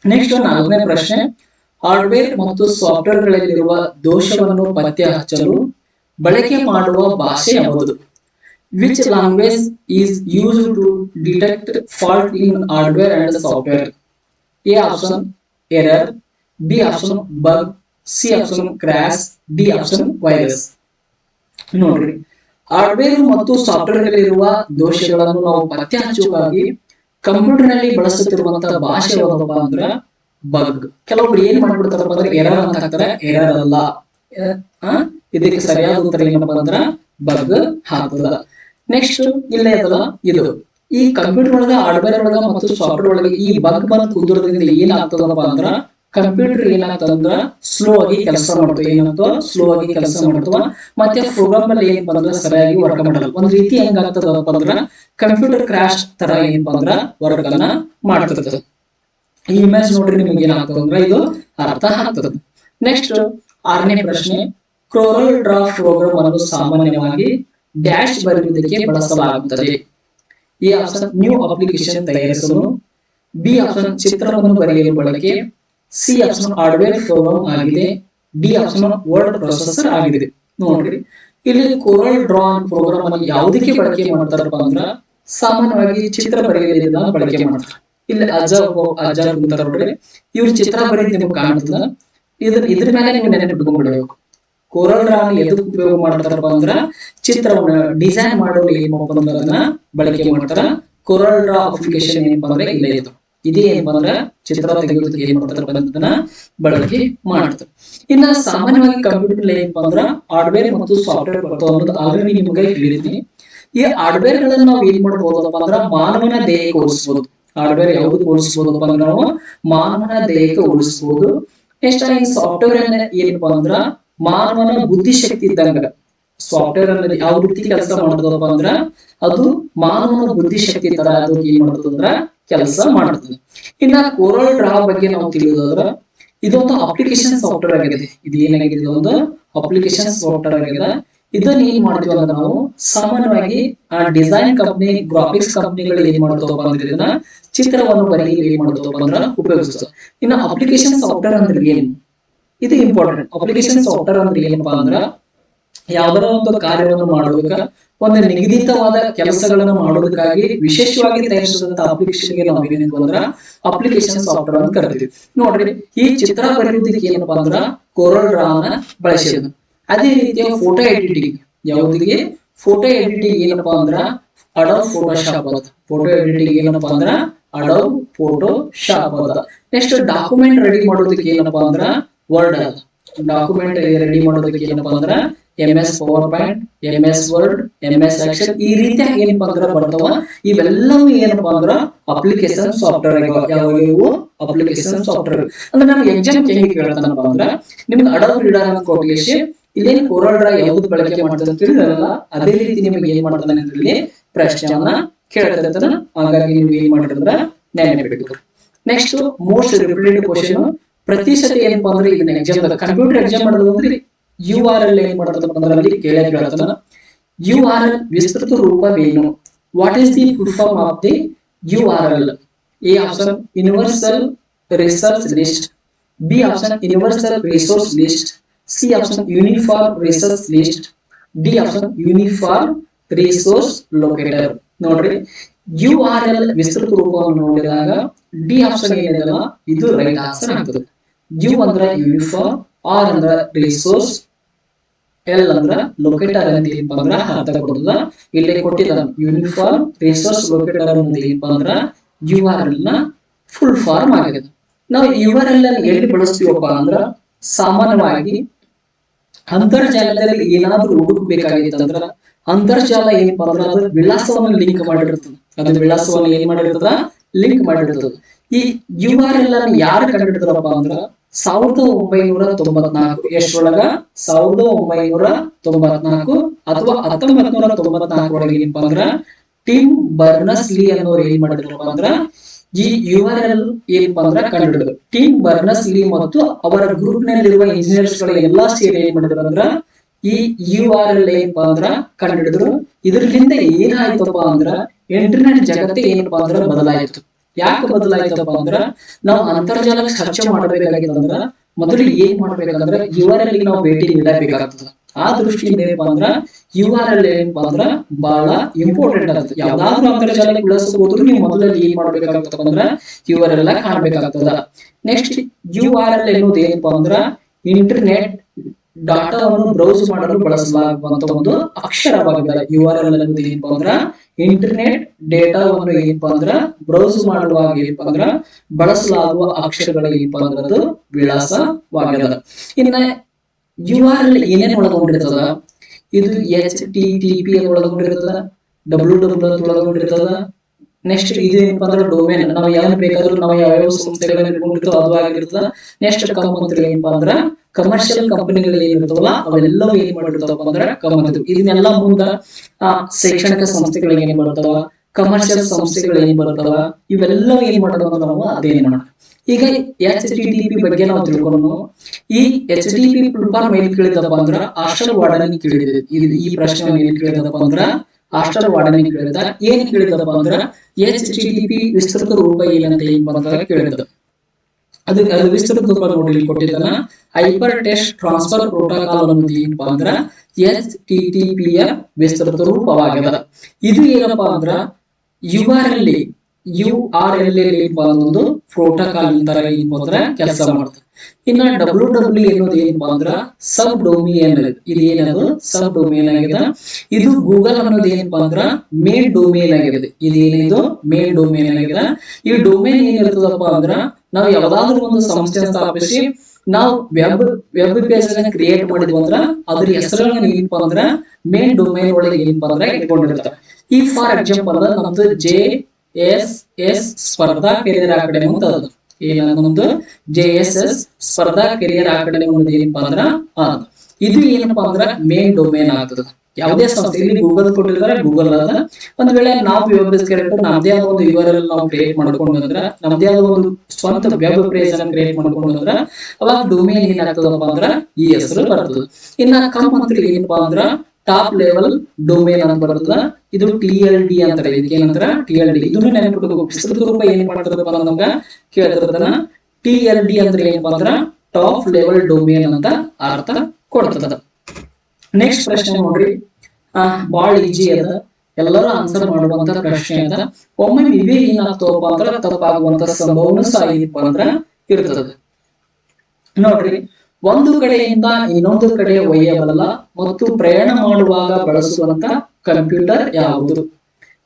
ನೆಕ್ಸ್ಟ್ ನಾಲ್ಕನೇ ಪ್ರಶ್ನೆ. ಹಾರ್ಡ್ವೇರ್ ಮತ್ತು ಸಾಫ್ಟ್ವೇರ್ ಗಳಲ್ಲಿರುವ ದೋಷವನ್ನು ಪತ್ತೆ ಹಚ್ಚಲು ಬಳಕೆ ಮಾಡುವ ಭಾಷೆ ಯಾವುದು? Which language is use to detect fault in hardware and software A option error B option bug C option crash D option virus ನೋಡ್ರಿ. ಹಾರ್ಡ್ವೇರ್ ಮತ್ತು ಸಾಫ್ಟ್ವೇರ್ ಗಳಲ್ಲಿರುವ ದೋಷಗಳನ್ನು ನಾವು ಪತ್ತೆ ಹಚ್ಚುವಾಗಿ ಕಂಪ್ಯೂಟರ್ನಲ್ಲಿ ಬಳಸುತ್ತಿರುವಂತಹ ಭಾಷೆ ಯಾವುದಪ್ಪ ಅಂದ್ರ ಬಗ್. ಕೆಲವೊಬ್ರು ಏನ್ ಮಾಡ್ಬಿಡ್ತಾರಪ್ಪ ಅಂದ್ರೆ ಎರರ್ ಅಂತ ಹಾಕ್ತಾರೆ. ಎರರ್ ಅಲ್ಲ? ಇದಕ್ಕೆ ಸರಿಯಾದ ಉತ್ತರ ಏನಪ್ಪಾ ಅಂದ್ರ ಬಗ್ ಹಾಕುದ. ನೆಕ್ಸ್ಟ್ ಇಲ್ಲೇ ಅದಲ್ಲ, ಇದು. ಈ ಕಂಪ್ಯೂಟರ್ ಒಳಗ ಹಾರ್ಡ್ವೇರ್ ಒಳಗ ಮತ್ತು ಸಾಫ್ಟ್ವೇರ್ ಒಳಗೆ ಈ ಬಗ್ ಬಂದ್ ಕುಂದ್ರದ್ರಿಂದ ಏನಾಗ್ತದಪ್ಪ ಅಂದ್ರ ಕಂಪ್ಯೂಟರ್ ಏನಾಗ್ತದಂದ್ರ ಸ್ಲೋ ಆಗಿ ಕೆಲಸ ಮಾಡ್ತವೆ ಏನಾಗ್ತವ ಸ್ಲೋ ಆಗಿ ಕೆಲಸ ಮಾಡ್ತವ ಮತ್ತೆ ಪ್ರೋಗ್ರಾಮ್ ಅಲ್ಲಿ ಏನಪ್ಪ ಅಂದ್ರ ಸರಿಯಾಗಿ ವರ್ಕ್ ಮಾಡಲ್ಲ. ಒಂದ್ ರೀತಿ ಹೆಂಗಾಗ್ತದಪ್ಪ ಅಂದ್ರ ಕಂಪ್ಯೂಟರ್ ಕ್ರಾಶ್ ತರ ಏನಪ್ಪಾ ಅಂದ್ರ ವರ್ಕ್ ಅನ್ನ ಮಾಡ್ತಿರ್ತದೆ ಈ ಇಮೇಜ್ ನೋಡ್ರಿ ನಿಮ್ಗೆ ಏನಾಗ್ತದ ಅಂದ್ರ ಇದು ಅರ್ಥ ಆಗ್ತದ. ನೆಕ್ಸ್ಟ್ ಆರನೇ ಪ್ರಶ್ನೆ ಕ್ರೋರಲ್ ಡ್ರಾ ಪ್ರೋಗ್ರಾಮ್ ಅನ್ನು ಸಾಮಾನ್ಯವಾಗಿ ಡ್ಯಾಶ್ ಬರೆಯುವುದಕ್ಕೆ ಬಳಸಲಾಗುತ್ತದೆ ಈ ಆಪ್ಷನ್ ನ್ಯೂ ಅಪ್ಲಿಕೇಶನ್ ತಯಾರಿಸಲು ಬಿ ಆಪ್ಷನ್ ಚಿತ್ರವನ್ನು ಬರೆಯಲು ಬಳಕೆ ಸಿ ಆಪ್ಷನ್ ಹಾರ್ಡ್ವೇರ್ ಪ್ರೋಗ್ರಾಮ್ ಆಗಿದೆ. ಡಿ ಆಪ್ಷನ್ ವರ್ಡ್ ಪ್ರೊಸೆಸರ್ ಆಗಿದೆ. ನೋಡ್ರಿ. ಇಲ್ಲಿ ಕೋರಲ್ ಡ್ರಾ ಪ್ರೋಗ್ರಾಮ್ ಅನ್ನು ಯಾವುದಕ್ಕೆ ಬಳಕೆ ಮಾಡ್ತಾರಪ್ಪ ಅಂದ್ರ, ಸಾಮಾನ್ಯವಾಗಿ ಚಿತ್ರ ಬರೆಯಲಿಲ್ಲ ಬಳಕೆ ಮಾಡ್ತಾರೆ. ಇಲ್ಲಿ ಅಜ್ಜ ಒಬ್ಬ- ಅಂತ ನೋಡ್ರಿ. ಇವ್ರ ಚಿತ್ರ ಬರೆಯೋದು ನಿಮ್ಗೆ ಕಾಣ್ತದ? ಇದ್ರ ಇದ್ರ ಮೇಲೆ ನೀವು ನೆನಪಿಟ್ಕೊಂಡ್ಬಿಡ್ಬೇಕು ಕೋರಲ್ ಡ್ರಾ ಎದಕ್ಕೆ ಉಪಯೋಗ ಮಾಡ್ತಾರಪ್ಪ ಅಂದ್ರ, ಚಿತ್ರವನ್ನ ಡಿಸೈನ್ ಮಾಡೋರು ಏನಪ್ಪ ಅಂದ್ರೆ, ಅದನ್ನ ಬಳಕೆ ಮಾಡ್ತಾರ. ಕೋರಲ್ ಡ್ರಾ ಅಪ್ಲಿಕೇಶನ್ ಏನಪ್ಪ ಅಂದ್ರೆ ಇಲ್ಲೇ ಇದು ಇದೇ ಏನಪ್ಪಾ ಅಂದ್ರೆ ಚಿತ್ರ ತೆಗೆಯೋದಕ್ಕೆ ಏನ್ ಮಾಡ್ತಾರೆ ಬಳಕೆ ಮಾಡ್ತಾರೆ. ಇನ್ನ ಸಾಮಾನ್ಯವಾಗಿ ಕಂಪ್ಯೂಟರ್ ಏನಪ್ಪಾ ಅಂದ್ರ ಹಾರ್ಡ್ವೇರ್ ಮತ್ತು ಸಾಫ್ಟ್ವೇರ್ ಬರ್ತಾವ ಅನ್ನೋದು ಆಲ್ರೆಡಿ ನಿಮಗೆ ಹೇಳಿದ್ದೀನಿ. ಈ ಹಾರ್ಡ್ವೇರ್ ಗಳನ್ನ ನಾವು ಏನ್ ಮಾಡ್ಬೋದಪ್ಪ ಅಂದ್ರ ಮಾನವನ ದೇಹಕ್ಕೆ ಹೋಲಿಸ್ಬೋದು. ಹಾರ್ಡ್ವೇರ್ ಯಾವ್ದು ಹೋಲಿಸ್ಬೋದಪ್ಪ ಅಂದ್ರೆ ನಾವು ಮಾನವನ ದೇಹಕ್ಕೆ ಹೋಲಿಸ್ಬೋದು. ಎಷ್ಟ ಈ ಸಾಫ್ಟ್ವೇರ್ ಏನಪ್ಪಾ ಅಂದ್ರ ಮಾನವನ ಬುದ್ಧಿಶಕ್ತಿ ಇದ್ದಂಗ. ಸಾಫ್ಟ್ವೇರ್ ಅನ್ನೋದು ಯಾವ ರೀತಿ ಕೆಲಸ ಮಾಡ್ತದಪ್ಪ ಅಂದ್ರ ಅದು ಮಾನವನ ಬುದ್ಧಿಶಕ್ತಿ ತರ ಅದು ಏನ್ ಮಾಡ್ತದಂದ್ರ ಕೆಲಸ ಮಾಡ್ತದೆ ಇನ್ನ ಕೋರಲ್ ಡ್ರಾ ಬಗ್ಗೆ ನಾವು ತಿಳಿಯೋದಾದ್ರ ಇದೊಂದು ಅಪ್ಲಿಕೇಶನ್ ಸಾಫ್ಟ್ವೇರ್ ಆಗಿದೆ. ಇದು ಏನಾಗಿದೆ? ಒಂದು ಅಪ್ಲಿಕೇಶನ್ ಸಾಫ್ಟ್ವೇರ್ ಆಗಿದೆ. ಇದನ್ನ ಏನ್ ಮಾಡ್ತೀವಿ ಅಂದ್ರೆ ನಾವು ಸಾಮಾನ್ಯವಾಗಿ ಆ ಡಿಸೈನ್ ಕಂಪ್ನಿ ಗ್ರಾಫಿಕ್ಸ್ ಕಂಪ್ನಿಗಳು ಏನ್ ಮಾಡ್ತಾವಪ್ಪ ಅಂದ್ರೆ ಇದನ್ನ ಚಿತ್ರವನ್ನು ಬರೆಯಲು ಏನ್ ಮಾಡ್ತಾವಪ್ಪ ಅಂದ್ರೆ ಉಪಯೋಗಿಸ್ತದೆ. ಇನ್ನು ಅಪ್ಲಿಕೇಶನ್ ಸಾಫ್ಟ್ವೇರ್ ಅಂದ್ರೆ ಏನು? ಇದು ಇಂಪಾರ್ಟೆಂಟ್ ಅಪ್ಲಿಕೇಶನ್ ಸಾಫ್ಟ್ವೇರ್ ಅಂದ್ರೆ ಏನಪ್ಪಾ ಅಂದ್ರ ಯಾವ್ದಾರ ಒಂದು ಕಾರ್ಯವನ್ನು ಮಾಡೋದಕ್ಕ ಒಂದು ನಿಗದಿತವಾದ ಕೆಲಸಗಳನ್ನು ಮಾಡೋದಕ್ಕಾಗಿ ವಿಶೇಷವಾಗಿ ತಯಾರಿಸಿದಂತ ಅಪ್ಲಿಕೇಶನ್ಗೆ ನಾವು ಏನೇನು ಅಂದ್ರ ಅಪ್ಲಿಕೇಶನ್ ಸಾಫ್ಟ್ವೇರ್ ಅಂತ ಕರಿತೀವಿ. ನೋಡ್ರಿ, ಈ ಚಿತ್ರ ಬರೆಯುವುದಕ್ಕೆ ಏನಪ್ಪಾ ಅಂದ್ರ ಕೊರಲ್ ರಾನ ಬಳಸಿದ ಅದೇ ರೀತಿಯ ಫೋಟೋ ಎಡಿಟಿಂಗ್ ಯಾವುದಿಗೆ? ಫೋಟೋ ಎಡಿಟಿಂಗ್ ಏನಪ್ಪಾ ಅಂದ್ರ ಅಡವ್ ಫೋಟೋ ಶಾಪ್ ಅದ ಫೋಟೋ ಎಡಿಟಿಂಗ್ ಏನಪ್ಪಾ ಅಂದ್ರ ಅಡವ್ ಫೋಟೋ ಶಾಪ್ ಅದ ನೆಕ್ಸ್ಟ್ ಡಾಕ್ಯುಮೆಂಟ್ ರೆಡಿ ಮಾಡೋದಕ್ಕೆ ಏನಪ್ಪಾ ಅಂದ್ರ ವರ್ಡ್ ಅದ ಡಾಕ್ಯುಮೆಂಟ್ ರೆಡಿ ಮಾಡೋದಕ್ಕೆ ಏನಪ್ಪಾ ಅಂದ್ರ M S PowerPoint M S Word M S Excel ಈ ರೀತಿಯಾಗಿ ಏನಪ್ಪಾ ಅಂದ್ರೆ ಬರ್ತಾವ. ಇವೆಲ್ಲವೂ ಏನಪ್ಪಾ ಅಂದ್ರ ಅಪ್ಲಿಕೇಶನ್ ಸಾಫ್ಟ್ವೇರ್ ಇವು ಅಪ್ಲಿಕೇಶನ್ ಸಾಫ್ಟ್ವೇರ್ ಅಂದ್ರೆ ನಮ್ಗೆ ಎಕ್ಸಾಮ್ ಹೆಂಗೆ ಕೇಳ್ತಾನಪ್ಪ ಅಂದ್ರ ನಿಮ್ಗೆ ಅಡಲ್ ರೀಡರ್ ಕೊಟ್ಟಿಗೆ ಇಲ್ಲೇನು ಕೋರಲ್ ಡ್ರಾ ಯಾವ್ದು ಬಳಕೆ ಮಾಡ್ತಾರೆ ಅಂತ ತಿಳಿದ್ರಲ್ಲ ಅದೇ ರೀತಿ ನಿಮಗೆ ಏನ್ ಮಾಡ್ತಾನೆ ಇಲ್ಲಿ ಪ್ರಶ್ನೆಯನ್ನ ಕೇಳ್ತಿರ್ತಾನ ಹಾಗಾಗಿ ನೀವು ಏನ್ ಮಾಡಿದ್ರ ನೆನಪಿಟ್ಟು ನೆಕ್ಸ್ಟ್ ಮೋಸ್ಟ್ ರಿಪೀಟೆಡ್ ಕ್ವಶನ್ ಪ್ರತಿ ಸತಿ ಏನಪ್ಪಾ ಅಂದ್ರೆ ಇದನ್ನ ಎಕ್ಸಾಮ್ ಕಂಪ್ಯೂಟರ್ ಎಕ್ಸಾಮ್ ಮಾಡೋದು ಅಂದ್ರೆ ಯು ಆರ್ ಎಲ್ ಏನ್ ಮಾಡೋದಪ್ಪ ಅಂದ್ರೆ ಅಲ್ಲಿ ಕೇಳೇ ಕೇಳ್ತಾನ ಯು ಆರ್ ಎಲ್ ವಿಸ್ತೃತ ರೂಪವೇನು? What is the full form of the U R L A option universal research list B option universal resource list C option uniform research list D option uniform resource locator ನೋಡ್ರಿ U R L ವಿಸ್ತೃತ ರೂಪವನ್ನು ನೋಡಿದಾಗ D option ಏನಿದೆ ಇದು right answer ಆಗ್ತದೆ. U ಅಂದ್ರ uniform R ಅಂದ್ರ resource L ಅಂದ್ರ ಲೊಕೇಟರ್ ಅಂತ ಏನಪ್ಪ ಅಂದ್ರ ಅರ್ಥ ಕೊಡುದ. ಇಲ್ಲಿ ಕೊಟ್ಟಿದ್ದಾರೆ ಯೂನಿಫಾರ್ಮ್ ರಿಸೋರ್ಸ್ ಲೊಕೇಟರ್ ಅಂತ ಏನಪ್ಪ ಅಂದ್ರ ಯು ಆರ್ ಎಲ್ನ ಫುಲ್ ಫಾರ್ಮ್ ಆಗಿದೆ. ನಾವು ಯು ಆರ್ ಎಲ್ ಅನ್ನು ಎಲ್ಲಿ ಬಳಸ್ತೀವಪ್ಪ ಅಂದ್ರ ಸಾಮಾನ್ಯವಾಗಿ ಅಂತರ್ಜಾಲದಲ್ಲಿ ಏನಾದ್ರೂ ಹುಡುಕಬೇಕಾಗಿತ್ತಂದ್ರ ಅಂತರ್ಜಾಲ ಏನಪ್ಪಾ ಅಂದ್ರ ಅದು ವಿಳಾಸವನ್ನ ಲಿಂಕ್ ಮಾಡಿರ್ತದ. ಅದು ವಿಳಾಸವನ್ನ ಏನ್ ಮಾಡಿರ್ತದ? ಲಿಂಕ್ ಮಾಡಿರ್ತದ. ಈ ಯು ಆರ್ ಎಲ್ ಅನ್ನು ಯಾರು ಕಂಡಿಡ್ತಾರಪ್ಪ ಅಂದ್ರ ಸಾವಿರದ ಒಂಬೈನೂರ ತೊಂಬತ್ನಾಲ್ಕು. ಎಷ್ಟರೊಳಗ ಸಾವಿರದ ಒಂಬೈನೂರ ತೊಂಬತ್ನಾಲ್ಕು ಅಥವಾ ಹತ್ತೊಂಬತ್ ನೂರ ತೊಂಬತ್ನಾಲ್ಕರೊಳಗೆ ಏನಪ್ಪಾ ಅಂದ್ರ ಟಿಮ್ ಬರ್ನಸ್ ಲೀ ಅನ್ನೋರು ಏನ್ ಮಾಡಿದ್ರಪ್ಪ ಅಂದ್ರ ಈ ಯು ಆರ್ ಎಲ್ ಏನಪ್ಪಾ ಅಂದ್ರ ಕಂಡುಹಿಡಿದ್ರು ಟಿಮ್ ಬರ್ನಸ್ ಲೀ ಮತ್ತು ಅವರ ಗ್ರೂಪ್ ನಲ್ಲಿರುವ ಇಂಜಿನಿಯರ್ಸ್ಗಳ ಎಲ್ಲಾ ಸೇರಿ ಏನ್ ಮಾಡಿದ್ರು ಅಂದ್ರ ಈ ಯು ಆರ್ ಎಲ್ ಏನಪ್ಪಾ ಅಂದ್ರ ಕಂಡುಹಿಡಿದ್ರು ಇದರಿಂದ ಏನಾಯ್ತಪ್ಪ ಅಂದ್ರ ಇಂಟರ್ನೆಟ್ ಜಗತ್ತೇ ಏನಪ್ಪಾ ಅಂದ್ರ ಬದಲಾಯಿತು. ಯಾಕೆ ಬದಲಾಯ್ತಪ್ಪ ಅಂದ್ರ ನಾವು ಅಂತರ್ಜಾಲಕ್ಕೆ ಸರ್ಚ್ ಮಾಡಬೇಕಾಗಿತ್ತಂದ್ರ ಮೊದಲು ಏನ್ ಮಾಡ್ಬೇಕಂದ್ರ ಎಲ್ ನಾವು ಭೇಟಿ ನೀಡಬೇಕಾಗ್ತದ. ಆ ದೃಷ್ಟಿಯಿಂದ ಏನಪ್ಪಾ ಅಂದ್ರ ಎಲ್ ಏನಪ್ಪಾ ಅಂದ್ರ ಬಹಳ ಇಂಪಾರ್ಟೆಂಟ್ ಆಗ್ತದೆ ಯಾವ್ದಾದ್ರು ಅಂತರ್ಜಾಲಕ್ಕೆ ಬಳಸಬಹುದು ನೀವು ಮೊದಲಲ್ಲಿ ಏನ್ ಮಾಡ್ಬೇಕಾಗ್ತಪ್ಪ ಅಂದ್ರ ಎಲ್ ಕಾಣ್ಬೇಕಾಗ್ತದ. ನೆಕ್ಸ್ಟ್ ಯು ಆರ್ ಎಲ್ ಎನ್ನುವುದು ಏನಪ್ಪಾ ಅಂದ್ರ ಇಂಟರ್ನೆಟ್ ಡಾಟಾವನ್ನು ಬ್ರೌಸ್ ಮಾಡಲು ಬಳಸಲಾಗುವಂತ ಒಂದು ಅಕ್ಷರವಾಗಿದೆ. ಯು ಆರ್ ಎಲ್ ಅನ್ನೋದು ಏನಪ್ಪ ಅಂದ್ರ ಇಂಟರ್ನೆಟ್ ಡೇಟಾವನ್ನು ಏನಪ್ಪಾ ಅಂದ್ರ ಬ್ರೌಸ್ ಮಾಡಲು ಏನಪ್ಪಾ ಅಂದ್ರ ಬಳಸಲಾಗುವ ಅಕ್ಷರಗಳ ಏನಪ್ಪ ಅದು ವಿಳಾಸವಾಗ್ಯದ. ಇನ್ನ ಯು ಆರ್ ಎಲ್ ಏನೇನು ಒಳಗೊಂಡಿರ್ತದ? ಇದು ಎಚ್ ಟಿ ಟಿ ಪಿ ಅನ್ನು ಒಳಗೊಂಡಿರ್ತದ? ಡಬ್ಲ್ಯೂ ಡಬ್ಲ್ಯೂ ಒಳಗೊಂಡಿರ್ತದ? ನೆಕ್ಸ್ಟ್ ಇದು ಏನಪ್ಪಾ ಅಂದ್ರೆ ಡೊಮೇನ್ ನಾವು ಯಾವ್ದು ಬೇಕಾದ್ರೂ ನಾವು ಯಾವ್ಯಾವ ಸಂಸ್ಥೆಗಳನ್ನ ಇಟ್ಕೊಂಡಿರ್ತೋ ಅದು ಆಗಿರ್ತದ. ನೆಕ್ಸ್ಟ್ ಕಮ್ ಅಂತ ಏನಪ್ಪಾ ಅಂದ್ರ ಕಮರ್ಷಿಯಲ್ ಕಂಪನಿಗಳು ಏನಿರ್ತಾವಲ್ಲ, ಅವೆಲ್ಲವೂ ಏನ್ ಮಾಡಿರ್ತಾವಪ್ಪ ಅಂದ್ರ ಕಮ್ ಅಂತ ಇದನ್ನೆಲ್ಲ ಮುಂದ ಶೈಕ್ಷಣಿಕ ಸಂಸ್ಥೆಗಳಿಗೆ ಏನ್ ಬರ್ತಾವ? ಕಮರ್ಷಿಯಲ್ ಸಂಸ್ಥೆಗಳು ಏನ್ ಬರ್ತಾವ? ಇವೆಲ್ಲವೂ ಏನ್ ಮಾಡೋದು ನಾವು ಅದೇನ್ ಮಾಡೋಣ ಈಗ ಎಚ್ ಟಿ ಪಿ ಬಗ್ಗೆ ನಾವು ತಿಳ್ಕೊಂಡು ಈ H D P full form ಏನ್ ಕೇಳಿದಪ್ಪ ಅಂದ್ರ ಹಾಸ್ಟೆಲ್ ವಾರ್ಡನ್ ಈ ಪ್ರಶ್ನೆ ಏನ್ ಕೇಳಿದಪ್ಪ ಅಂದ್ರ ಹಾಸ್ಟೆಲ್ ವಾರ್ಡನ್ ಕೇಳಿದ ಏನ್ ಕೇಳಿದಪ್ಪ ಅಂದ್ರ ಎಚ್ ಟಿ ಟಿ ಪಿ ವಿಸ್ತೃತ ರೂಪ ಏನಂತ ಏನ್ ಬಂದಾಗ ಕೇಳಿದ. ಅದು ಅದು ವಿಸ್ತೃತ ರೂಪ ನೋಡಿ ಕೊಟ್ಟಿದ್ದಾನ ಹೈಪರ್ ಟೆಸ್ಟ್ ಟ್ರಾನ್ಸ್ಫರ್ ಪ್ರೋಟೋಕಾಲ್ ಅನ್ನೋದು ಏನಪ್ಪಾ ಅಂದ್ರ ಎಚ್ ಟಿ ಟಿ ಪಿ ಯ ವಿಸ್ತೃತ ರೂಪವಾಗಿದೆ ಇದು ಏನಪ್ಪಾ ಅಂದ್ರ U R U R L ಏನಪ್ಪಾ ಒಂದು ಪ್ರೋಟೋಕಾಲ್ ತರ ಏನಪ್ಪಾ ಅಂದ್ರ ಕೆಲಸ ಮಾಡ್ತಾರೆ. ಇನ್ನ ಡಬ್ಲ್ಯೂ ಡಬ್ಲ್ಯೂ ಅನ್ನೋದು ಏನಪ್ಪಾ ಅಂದ್ರ ಸಬ್ ಡೊಮಿಯನ್ ಇದು ಏನದು ಸಬ್ ಡೊಮಿಯನ್ ಆಗಿದೆ. ಇದು ಗೂಗಲ್ ಅನ್ನೋದು ಏನಪ್ಪಾ ಅಂದ್ರ ಮೇನ್ ಡೊಮೇನ್ ಆಗಿದೆ. ಇದು ಏನಿದು ಮೇನ್ ಡೊಮೇನ್ ಆಗಿದೆ. ಈ ಡೊಮೇನ್ ಏನಿರ್ತದಪ್ಪ ಅಂದ್ರ ನಾವು ಯಾವ್ದಾದ್ರು ಒಂದು ಸಂಸ್ಥೆ ಸ್ಥಾಪಿಸಿ ನಾವು ವೆಬ್ ವೆಬ್ ಪೇಜ್ ಅನ್ನ ಕ್ರಿಯೇಟ್ ಮಾಡಿದ್ವಿ ಅಂದ್ರ ಅದ್ರ ಹೆಸರನ್ನ ಏನಪ್ಪಾ ಅಂದ್ರ ಮೇನ್ ಡೊಮೇನ್ ಒಳಗೆ ಏನಪ್ಪಾ ಅಂದ್ರ ಇಟ್ಕೊಂಡಿರ್ತಾರೆ. ಈ ಫಾರ್ ಎಕ್ಸಾಂಪಲ್ ನಮ್ದು J S S Spardha career academy ಅಂತ ಅದು. ಏನ J S S Spardha career academy ಅನ್ನೋದು ಏನಪ್ಪಾ ಅಂದ್ರ ಅದು. ಇದು ಏನಪ್ಪಾ ಅಂದ್ರ ಮೇನ್ ಡೊಮೇನ್ ಆಗ್ತದ. ಯಾವುದೇ ಸಂಸ್ಥೆ, ಇಲ್ಲಿ ಗೂಗಲ್ ಕೊಟ್ಟಿರ್ತಾರೆ ಗೂಗಲ್ ಅದ. ಒಂದ್ ವೇಳೆ ನಾವು ವೆಬ್ ಕ್ರಿಯೇಟರ್ ನಮ್ದೇ ಆದ ಒಂದು ಯು ನಾವು ಕ್ರಿಯೇಟ್ ಮಾಡ್ಕೊಂಡು ಅಂದ್ರೆ ನಮ್ದೇ ಆದ ಒಂದು ಸ್ವಂತ ವೆಬ್ ಪೇಜ್ ಅನ್ನ ಕ್ರಿಯೇಟ್ ಮಾಡ್ಕೊಂಡು ಅಂದ್ರೆ ಅವಾಗ ಡೊಮೇನ್ ಏನಾಗ್ತದಪ್ಪ ಅಂದ್ರ ಈ ಹೆಸರು ಬರ್ತದೆ. ಇನ್ನ ಕಂಪ್ ಅಂತ ಏನಪ್ಪಾ ಅಂದ್ರ ಟಾಪ್ ಲೆವೆಲ್ ಡೊಮೇನ್ ಅಂತ ಬರ್ತದ ಇದು ಟಿ ಎಲ್ ಡಿ ಅಂತಾರೆ ಇದಕ್ಕೆ ಏನಂತಾರೆ? ಟಿ ಎಲ್ ಡಿ ಇದನ್ನು ನೆನಪಿಟ್ಕೋಬೇಕು. ವಿಸ್ತೃತ ಏನ್ ಮಾಡ್ತದಪ್ಪ ನಮ್ಗ ಕೇಳ್ತಿರ್ತಾನ ಟಿ ಎಲ್ ಡಿ ಅಂದ್ರೆ ಅಂದ್ರ ಟಾಪ್ ಲೆವೆಲ್ ಡೊಮೇನ್ ಅಂತ ಅರ್ಥ ಕೊಡ್ತದ ನೆಕ್ಸ್ಟ್ ಪ್ರಶ್ನೆ ನೋಡ್ರಿ. ಬಹಳ ಈಜಿ ಅದ. ಎಲ್ಲರೂ ಆನ್ಸರ್ ಮಾಡುವಂತ ಪ್ರಶ್ನೆ ಅದ. ಒಮ್ಮೆ ಇವೇ ಏನಾಗ್ತವಪ್ಪ ಅಂದ್ರ ತಪ್ಪಾಗುವಂತ ಸಂಭವನೂ ಸಹ ಏನಪ್ಪ ಅಂದ್ರ ಇರ್ತದ. ನೋಡ್ರಿ. ಒಂದು ಕಡೆಯಿಂದ ಇನ್ನೊಂದು ಕಡೆ ಒಯ್ಯಬಲ್ಲ ಮತ್ತು ಪ್ರಯಾಣ ಮಾಡುವಾಗ ಬಳಸುವಂತ ಕಂಪ್ಯೂಟರ್ ಯಾವುದು?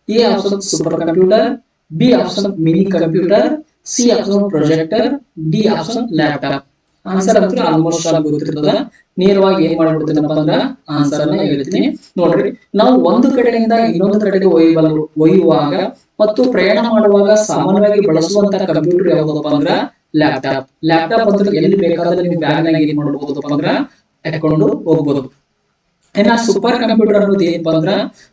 A option super computer, B option mini computer, C option projector, D option laptop. Answer ಅಂತೂ ಆಲ್ಮೋಸ್ಟ್ ಆಲ್ ಗೊತ್ತಿರ್ತದ. ನೇರವಾಗಿ ಏನ್ ಮಾಡ್ಬಿಡ್ತೀನಪ್ಪ ಅಂದ್ರ ಆನ್ಸರ್ ಅನ್ನ ಹೇಳ್ತೀನಿ. ನೋಡ್ರಿ, ನಾವು ಒಂದು ಕಡೆಯಿಂದ ಇನ್ನೊಂದು ಕಡೆಗೆ ಒಯ್ಯಬಲ್ಲ, ಒಯ್ಯುವಾಗ ಮತ್ತು ಪ್ರಯಾಣ ಮಾಡುವಾಗ ಸಾಮಾನ್ಯವಾಗಿ ಬಳಸುವಂತ ಕಂಪ್ಯೂಟರ್ ಯಾವುದಪ್ಪ ಅಂದ್ರ ಲ್ಯಾಪ್ಟಾಪ್ ಲ್ಯಾಪ್ಟಾಪ್ ಅಂತ ಎಲ್ಲಿ ಬೇಕಾದ್ರೆ ನೀವು ಬ್ಯಾಗ್ನಾಗ ಏನ್ ಮಾಡ್ಬೋದಪ್ಪ ಅಂದ್ರೆ ತಕೊಂಡು ಹೋಗ್ಬೋದು. ಇನ್ನ ಸೂಪರ್ ಕಂಪ್ಯೂಟರ್ ಅನ್ನೋದು ಏನಪ್ಪಾ ಅಂದ್ರ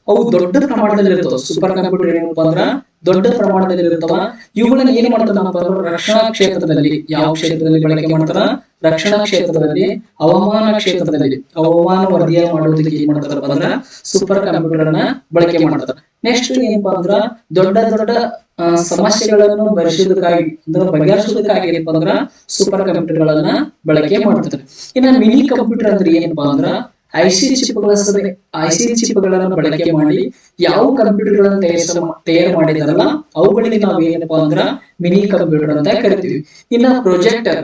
ಅವು ದೊಡ್ಡ ಪ್ರಮಾಣದಲ್ಲಿ ಇರ್ತಾವ ಸೂಪರ್ ಕಂಪ್ಯೂಟರ್ ಏನಪ್ಪಾ ಅಂದ್ರ ದೊಡ್ಡ ಪ್ರಮಾಣದಲ್ಲಿ ಇರ್ತಾವ ಇವುಗಳನ್ನ ಏನ್ ಮಾಡ್ತಾರಪ್ಪ ಅಂದ್ರೆ, ರಕ್ಷಣಾ ಕ್ಷೇತ್ರದಲ್ಲಿ, ಯಾವ ಕ್ಷೇತ್ರದಲ್ಲಿ ಬಳಕೆ ಮಾಡ್ತಾರ? ರಕ್ಷಣಾ ಕ್ಷೇತ್ರದಲ್ಲಿ, ಹವಾಮಾನ ಕ್ಷೇತ್ರದಲ್ಲಿ. ಹವಾಮಾನ ವರದಿಯ ಮಾಡೋದಕ್ಕೆ ಏನ್ ಮಾಡ್ತಾರಪ್ಪ ಅಂದ್ರ ಸೂಪರ್ ಕಂಪ್ಯೂಟರ್ ಅನ್ನ ಬಳಕೆ ಮಾಡ್ತಾರ. ನೆಕ್ಸ್ಟ್ ಏನಪ್ಪಾ ಅಂದ್ರ ದೊಡ್ಡ ದೊಡ್ಡ ಸಮಸ್ಯೆಗಳನ್ನು ಪರಿಶೋಧಕ್ಕಾಗಿ ಅಂದ್ರೆ ಬಗೆಹರಿಸೋದಕ್ಕಾಗಿ ಏನಪ್ಪಾ ಅಂದ್ರ ಸೂಪರ್ ಕಂಪ್ಯೂಟರ್ಗಳನ್ನ ಬಳಕೆ ಮಾಡ್ತಾರೆ. ಇನ್ನ ಮಿನಿ ಕಂಪ್ಯೂಟರ್ ಅಂದ್ರೆ ಏನಪ್ಪಾ ಅಂದ್ರ ಐಸಿ ಚಿಪ್ಗಳ ಐಸಿ ಚಿಪ್ಗಳನ್ನು ಬಳಕೆ ಮಾಡಿ ಯಾವ ಕಂಪ್ಯೂಟರ್ಗಳನ್ನ ತಯಾರಿಸ, ತಯಾರು ಮಾಡಿದಾರಲ್ಲ ಅವುಗಳಿಗೆ ನಾವು ಏನಪ್ಪಾ ಅಂದ್ರ ಮಿನಿ ಕಂಪ್ಯೂಟರ್ ಅಂತ ಕರಿತೀವಿ. ಇನ್ನ ಪ್ರೊಜೆಕ್ಟರ್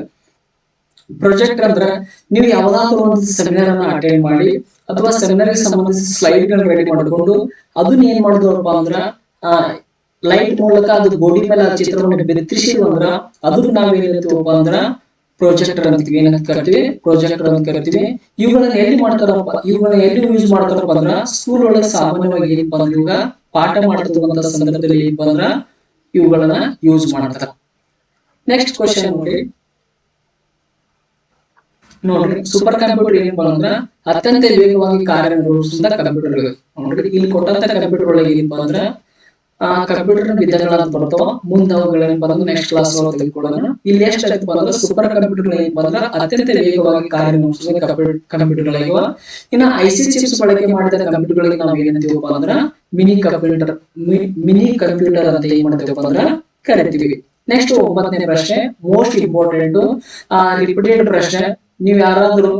ಪ್ರೊಜೆಕ್ಟರ್ ಅಂದ್ರ ನೀವು ಯಾವ್ದಾದ್ರು ಒಂದು ಸೆಮಿನಾರ್ ಅನ್ನ ಅಟೆಂಡ್ ಮಾಡಿ ಅಥವಾ ಸೆಮಿನಾರ್ ಸಂಬಂಧಿಸಿದ ಸ್ಲೈಡ್ ಗಳನ್ನ ರೆಡಿ ಮಾಡಿಕೊಂಡು ಅದನ್ನ ಏನ್ ಮಾಡಿದ್ರಪ್ಪ ಅಂದ್ರ ಲೈಟ್ ಮೂಲಕ ಅದು ಗೋಡಿ ಮೇಲೆ ಆ ಚಿತ್ರವನ್ನು ಬಿತ್ತಿಸಿ ಅಂದ್ರ ಅದನ್ನ ನಾವ್ ಏನ್ ಹೇಳ್ತೀವಪ್ಪ ಅಂದ್ರ ಪ್ರೊಜೆಕ್ಟರ್ ಅಂತೀವಿ ಏನಂತ ಕರಿತೀವಿ? ಪ್ರೊಜೆಕ್ಟರ್ ಅಂತ ಕರಿತೀವಿ. ಇವುಗಳನ್ನ ಎಲ್ಲಿ ಮಾಡ್ತಾರಪ್ಪ? ಇವುಗಳನ್ನ ಎಲ್ಲಿ ಯೂಸ್ ಮಾಡ್ತಾರಪ್ಪ ಅಂದ್ರ ಸ್ಕೂಲ್ ಒಳಗೆ ಸಾಮಾನ್ಯವಾಗಿ ಏನಪ್ಪ ಅಂದ್ರೆ ಇವಾಗ ಪಾಠ ಮಾಡ್ತಿರುವಂತ ಸಂದರ್ಭದಲ್ಲಿ ಏನಪ್ಪ ಅಂದ್ರ ಇವುಗಳನ್ನ ಯೂಸ್ ಮಾಡ್ತಾರ. ನೆಕ್ಸ್ಟ್ ಕ್ವಶನ್ ನೋಡಿ. ನೋಡ್ರಿ ಸೂಪರ್ ಕಂಪ್ಯೂಟರ್ ಏನಪ್ಪ ಅಂದ್ರ ಅತ್ಯಂತ ವೇಗವಾಗಿ ಕಾರ್ಯನಿರ್ವಹಿಸುವಂತ ಕಂಪ್ಯೂಟರ್ ನೋಡ್ರಿ, ಇಲ್ಲಿ ಕೊಟ್ಟಂತ ಕಂಪ್ಯೂಟರ್ ಒಳಗೆ ಏನಪ್ಪ ಅಂದ್ರ ಕಂಪ್ಯೂಟರ್ ವಿಧಾನಗಳಂತ ಬರ್ತಾವ ಮುಂದೆ ಅವುಗಳೇನಪ್ಪ ಬಂದ್ರೆ ನೆಕ್ಸ್ಟ್ ಕ್ಲಾಸ್ ಒಳಗೆ ತೆಗೆದುಕೊಳ್ಳೋಣ ಇಲ್ಲಿ ಎಷ್ಟು ಆಯ್ತಪ್ಪ ಅಂದ್ರೆ ಸೂಪರ್ ಕಂಪ್ಯೂಟರ್ ಬಂದ್ರೆ ಅತ್ಯಂತ ವೇಗವಾಗಿ ಕಾರ್ಯನಿರ್ವಹಿಸುವ ಕಂಪ್ಯೂಟರ್ ಗಳಿವ ಇನ್ನ ಐಸಿ ಚಿಪ್ಸ್ ಬಳಕೆ ಮಾಡಿದ ಕಂಪ್ಯೂಟರ್ ಗಳಿಗೆ ನಾವು ಏನಂತೀವಪ್ಪ ಅಂದ್ರೆ ಮಿನಿ ಕಂಪ್ಯೂಟರ್ ಮಿನಿ ಕಂಪ್ಯೂಟರ್ ಅಂತ ಏನ್ ಮಾಡ್ತೀವಪ್ಪ ಅಂದ್ರೆ ಕರಿತೀವಿ. ನೆಕ್ಸ್ಟ್ ಒಂಬತ್ತನೇ ಪ್ರಶ್ನೆ ಮೋಸ್ಟ್ ಇಂಪಾರ್ಟೆಂಟ್ ರಿಪೀಟೆಡ್ ಪ್ರಶ್ನೆ. ನೀವು ಯಾರಾದ್ರೂ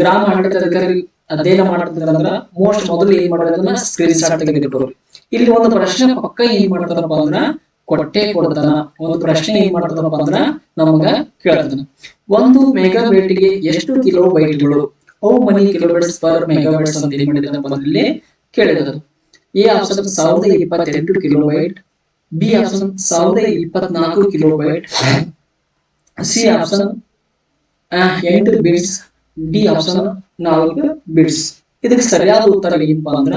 ಗ್ರಾಮ ಆಡಳಿತಾಧಿಕಾರಿ ಅಧ್ಯಯನ ಮಾಡ್ತಿದ್ರಂದ್ರ ಮೋಸ್ಟ್ ಮೊದಲು ಏನ್ ಮಾಡೋದನ್ನ ಸ್ಕ್ರೀನ್ ಶಾಟ್ ತೆಗೆದಿಟ್ಟರು. ಇಲ್ಲಿ ಒಂದು ಪ್ರಶ್ನೆ ಪಕ್ಕ ಏನ್ ಮಾಡ್ತಾರಪ್ಪ ಅಂದ್ರ ಕೊಟ್ಟೆ ಕೊಡ್ತಾನ ಒಂದು ಪ್ರಶ್ನೆ ಏನ್ ಮಾಡ್ತಾರಪ್ಪ ಅಂದ್ರ ನಮಗ ಕೇಳ್ತಾನ ಒಂದು ಮೆಗಾ ಗೆ ಎಷ್ಟು ಕಿಲೋ ಬೈಟ್ಗಳು ಅವು ಮನಿ ಕಿಲೋಮೀಟರ್ಸ್ ಪರ್ ಮೆಗಾ ಅಂತ ಏನ್ ಅಂದ್ರೆ ಇಲ್ಲಿ ಕೇಳಿದರು ಎ ಆಪ್ಷನ್ ಸಾವಿರದ ಇಪ್ಪತ್ತೆಂಟು ಕಿಲೋ ಬೈಟ್ ಬಿ ಆಪ್ಷನ್ ಸಾವಿರದ ಇಪ್ಪತ್ನಾಲ್ಕು ಕಿಲೋ ಬೈಟ್ ಸಿ ಆಪ್ಷನ್ ಎಂಟು ಬಿಟ್ಸ್ ಡಿ ಆಪ್ಷನ್ ನಾಲ್ಕು ಬಿಡ್ಸ್ ಇದಕ್ಕೆ ಸರಿಯಾದ ಉತ್ತರ ಏನಪ್ಪಾ ಅಂದ್ರ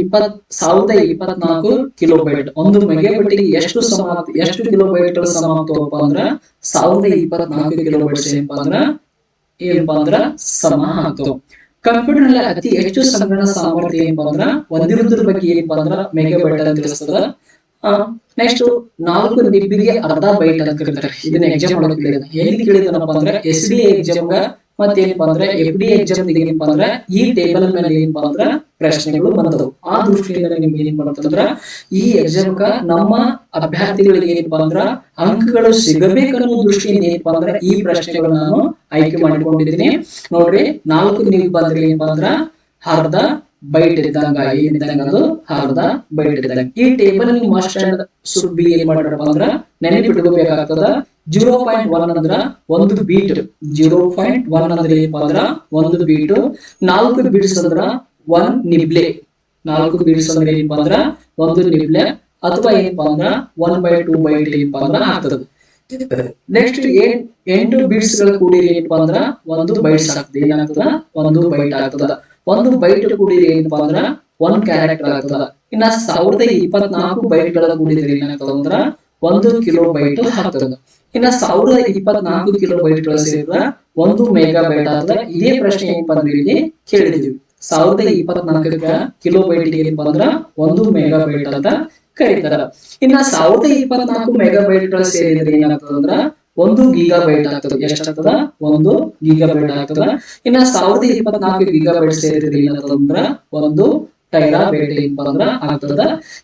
ಇಪ್ಪತ್, ಸಾವಿರದ ಇಪ್ಪತ್ನಾಲ್ಕು ಕಿಲೋ ಬೈಟ್ ಒಂದು ಮೆಗಾಬೈಟ್ಗೆ ಎಷ್ಟು ಸಮ ಎಷ್ಟು ಕಿಲೋ ಬೈಟ್ ಸಮ ಆಗ್ತಾವಪ್ಪ ಅಂದ್ರ, ಸಾವಿರದ ಇಪ್ಪತ್ನಾಲ್ಕು ಕಿಲೋ ಬೈಟ್ಸ್ ಏನಪ್ಪಾ ಅಂದ್ರ ಏನಪ್ಪಾ ಅಂದ್ರ ಸಮ ಆಗ್ತವ. ಕಂಪ್ಯೂಟರ್ನಲ್ಲಿ ಅತಿ ಹೆಚ್ಚು ಸಂಗ್ರಹ ಸಾಮರ್ಥ್ಯ ಏನಪ್ಪಾ ಅಂದ್ರ ಒಂದಿರುವುದ್ರ ಬಗ್ಗೆ ಏನಪ್ಪಾ ಅಂದ್ರ ಮೆಗಾಬೈಟ್ ಅಂತ ತಿಳಿಸ್ತದ ನೆಕ್ಸ್ಟ್ ನಾಲ್ಕು ನಿಬ್ಬಿಗೆ ಅರ್ಧ ಬೈಟ್ ಅಂತ ಕರೀತಾರೆ. ಇದನ್ನ ಎಕ್ಸಾಮ್ ಮಾಡೋಕೆ ಕೇಳಿದ. ಎಲ್ಲಿ ಕೇಳಿದನಪ್ಪ ಅಂದ್ರೆ ಎಸ್ ಡಿ ಎಕ್ಸಾಮ್ ಮತ್ತೇನಪ್ಪ ಅಂದ್ರೆ ಎಫ್ ಡಿ ಎಕ್ಸಾಮ್ ಏನಪ್ಪಾ ಅಂದ್ರೆ ಈ ಟೇಬಲ್ ಮೇಲೆ ಏನಪ್ಪಾ ಅಂದ್ರೆ ಪ್ರಶ್ನೆಗಳು ಬಂದವು. ಆ ದೃಷ್ಟಿಯಿಂದ ನಿಮ್ಗೆ ಏನ್ ಮಾಡ್ತಂದ್ರ ಈ ಎಕ್ಸಾಮ್ ನಮ್ಮ ಅಭ್ಯರ್ಥಿಗಳಿಗೆ ಏನಪ್ಪಾ ಅಂದ್ರ ಅಂಕಗಳು ಸಿಗಬೇಕನ್ನೋ ದೃಷ್ಟಿಯಿಂದ ಏನಪ್ಪಾ ಅಂದ್ರೆ ಈ ಪ್ರಶ್ನೆಗಳನ್ನ ನಾನು ಆಯ್ಕೆ ಮಾಡಿಕೊಂಡಿದ್ದೀನಿ. ನೋಡ್ರಿ, ನಾಲ್ಕು ನೀವು ಬಂದ್ರೆ ಏನಪ್ಪಾ ಅಂದ್ರ ಹರ್ದ ಬೈಟ್ ಇದ್ದಂಗ ಏನಿದ್ದಂಗ ಅದು? ಹರ್ದ ಬೈಟ್ ಇದ್ದಂಗ. ಈ ಟೇಬಲ್ ನೀವು ಮಾಸ್ಟರ್ ಸುಬ್ಬಿ ಏನ್ ಮಾಡ್ರಪ್ಪ ಅಂದ್ರ ನೆನಪಿಟ್ಕೋಬೇಕಾಗ್ತದ. ಜೀರೋ ಪಾಯಿಂಟ್ ಒನ್ ಅಂದ್ರ ಒಂದು ಬೀಟ್ ಜೀರೋ ಪಾಯಿಂಟ್ ಒನ್ ಅಂದ್ರೆ ಏನಪ್ಪಾ ಅಂದ್ರ ಒಂದು ಬೀಟ್ ನಾಲ್ಕು ಬೀಟ್ಸ್ ಅಂದ್ರ ಒನ್ ನಿಬ್ಲೆ ನಾಲ್ಕು ಬೀಟ್ಸ್ ಅಂದ್ರೆ ಏನಪ್ಪಾ ಅಂದ್ರ ಒಂದು ನಿಬ್ಲೆ ಅಥವಾ ಏನಪ್ಪಾ ಅಂದ್ರ ಒನ್ ಬೈ ಟೂ ಬೈಟ್ ಏನಪ್ಪಾ ಅಂದ್ರ ಆಗ್ತದೆ. ನೆಕ್ಸ್ಟ್ ಎಂಟು ಬೀಟ್ಸ್ಗಳ ಕೂಡಿರಿ ಏನಪ್ಪಾ ಅಂದ್ರ ಒಂದು ಬೈಟ್ಸ್ ಆಗ್ತದೆ. ಏನಾಗ್ತದ? ಒಂದು ಬೈಟ್ ಆಗ್ತದ. ಒಂದು ಬೈಟ್ ಕೂಡಿರಿ ಏನಪ್ಪಾ ಅಂದ್ರ ಒನ್ ಕ್ಯಾರೆಕ್ಟರ್ ಆಗ್ತದ. ಇನ್ನ ಸಾವಿರದ ಇಪ್ಪತ್ನಾಲ್ಕು ಬೈಟ್ಗಳ ಕೂಡಿದ್ರೆ ಏನಾಗ್ತದ ಅಂದ್ರ ಒಂದು ಕಿಲೋ ಬೈಟ್ ಆಗ್ತದ. ಇನ್ನ ಸಾವಿರದ ಇಪ್ಪತ್ನಾಲ್ಕು ಕಿಲೋ ಬೈಟ್ಗಳ ಸೇರಿದ ಒಂದು ಮೆಗಾ ಬೈಟ್ ಆದ ಇದೇ ಪ್ರಶ್ನೆ ಏನಪ್ಪಾ ಅಂದ್ರೆ ಕೇಳಿದೀವಿ. ಸಾವಿರದ ಇಪ್ಪತ್ನಾಲ್ಕ ಕಿಲೋ ಬೈಟ್ ಅಂದ್ರ ಒಂದು ಮೆಗಾ ಬೈಟ್ ಅಂತ ಕರೀತಾರ. ಇನ್ನ ಸಾವಿರದ ಇಪ್ಪತ್ನಾಲ್ಕು ಮೆಗಾ ಬೈಟ್ಗಳ ಸೇರಿದ್ರೆ ಏನಾಗ್ತದಂದ್ರ ಒಂದು ಗೀಗಾ ಬೈಟ್ ಆಗ್ತದ. ಎಷ್ಟಾಗ್ತದ? ಒಂದು ಗೀಗಾ ಬೈಟ್ ಆಗ್ತದ. ಇನ್ನ ಸಾವಿರದ ಇಪ್ಪತ್ನಾಲ್ಕು ಗೀಗಾ ಬೈಟ್ ಸೇರಿದ್ರೆ ಏನಾಗ್ತದಂದ್ರ ಒಂದು ಆಗ್ತದ.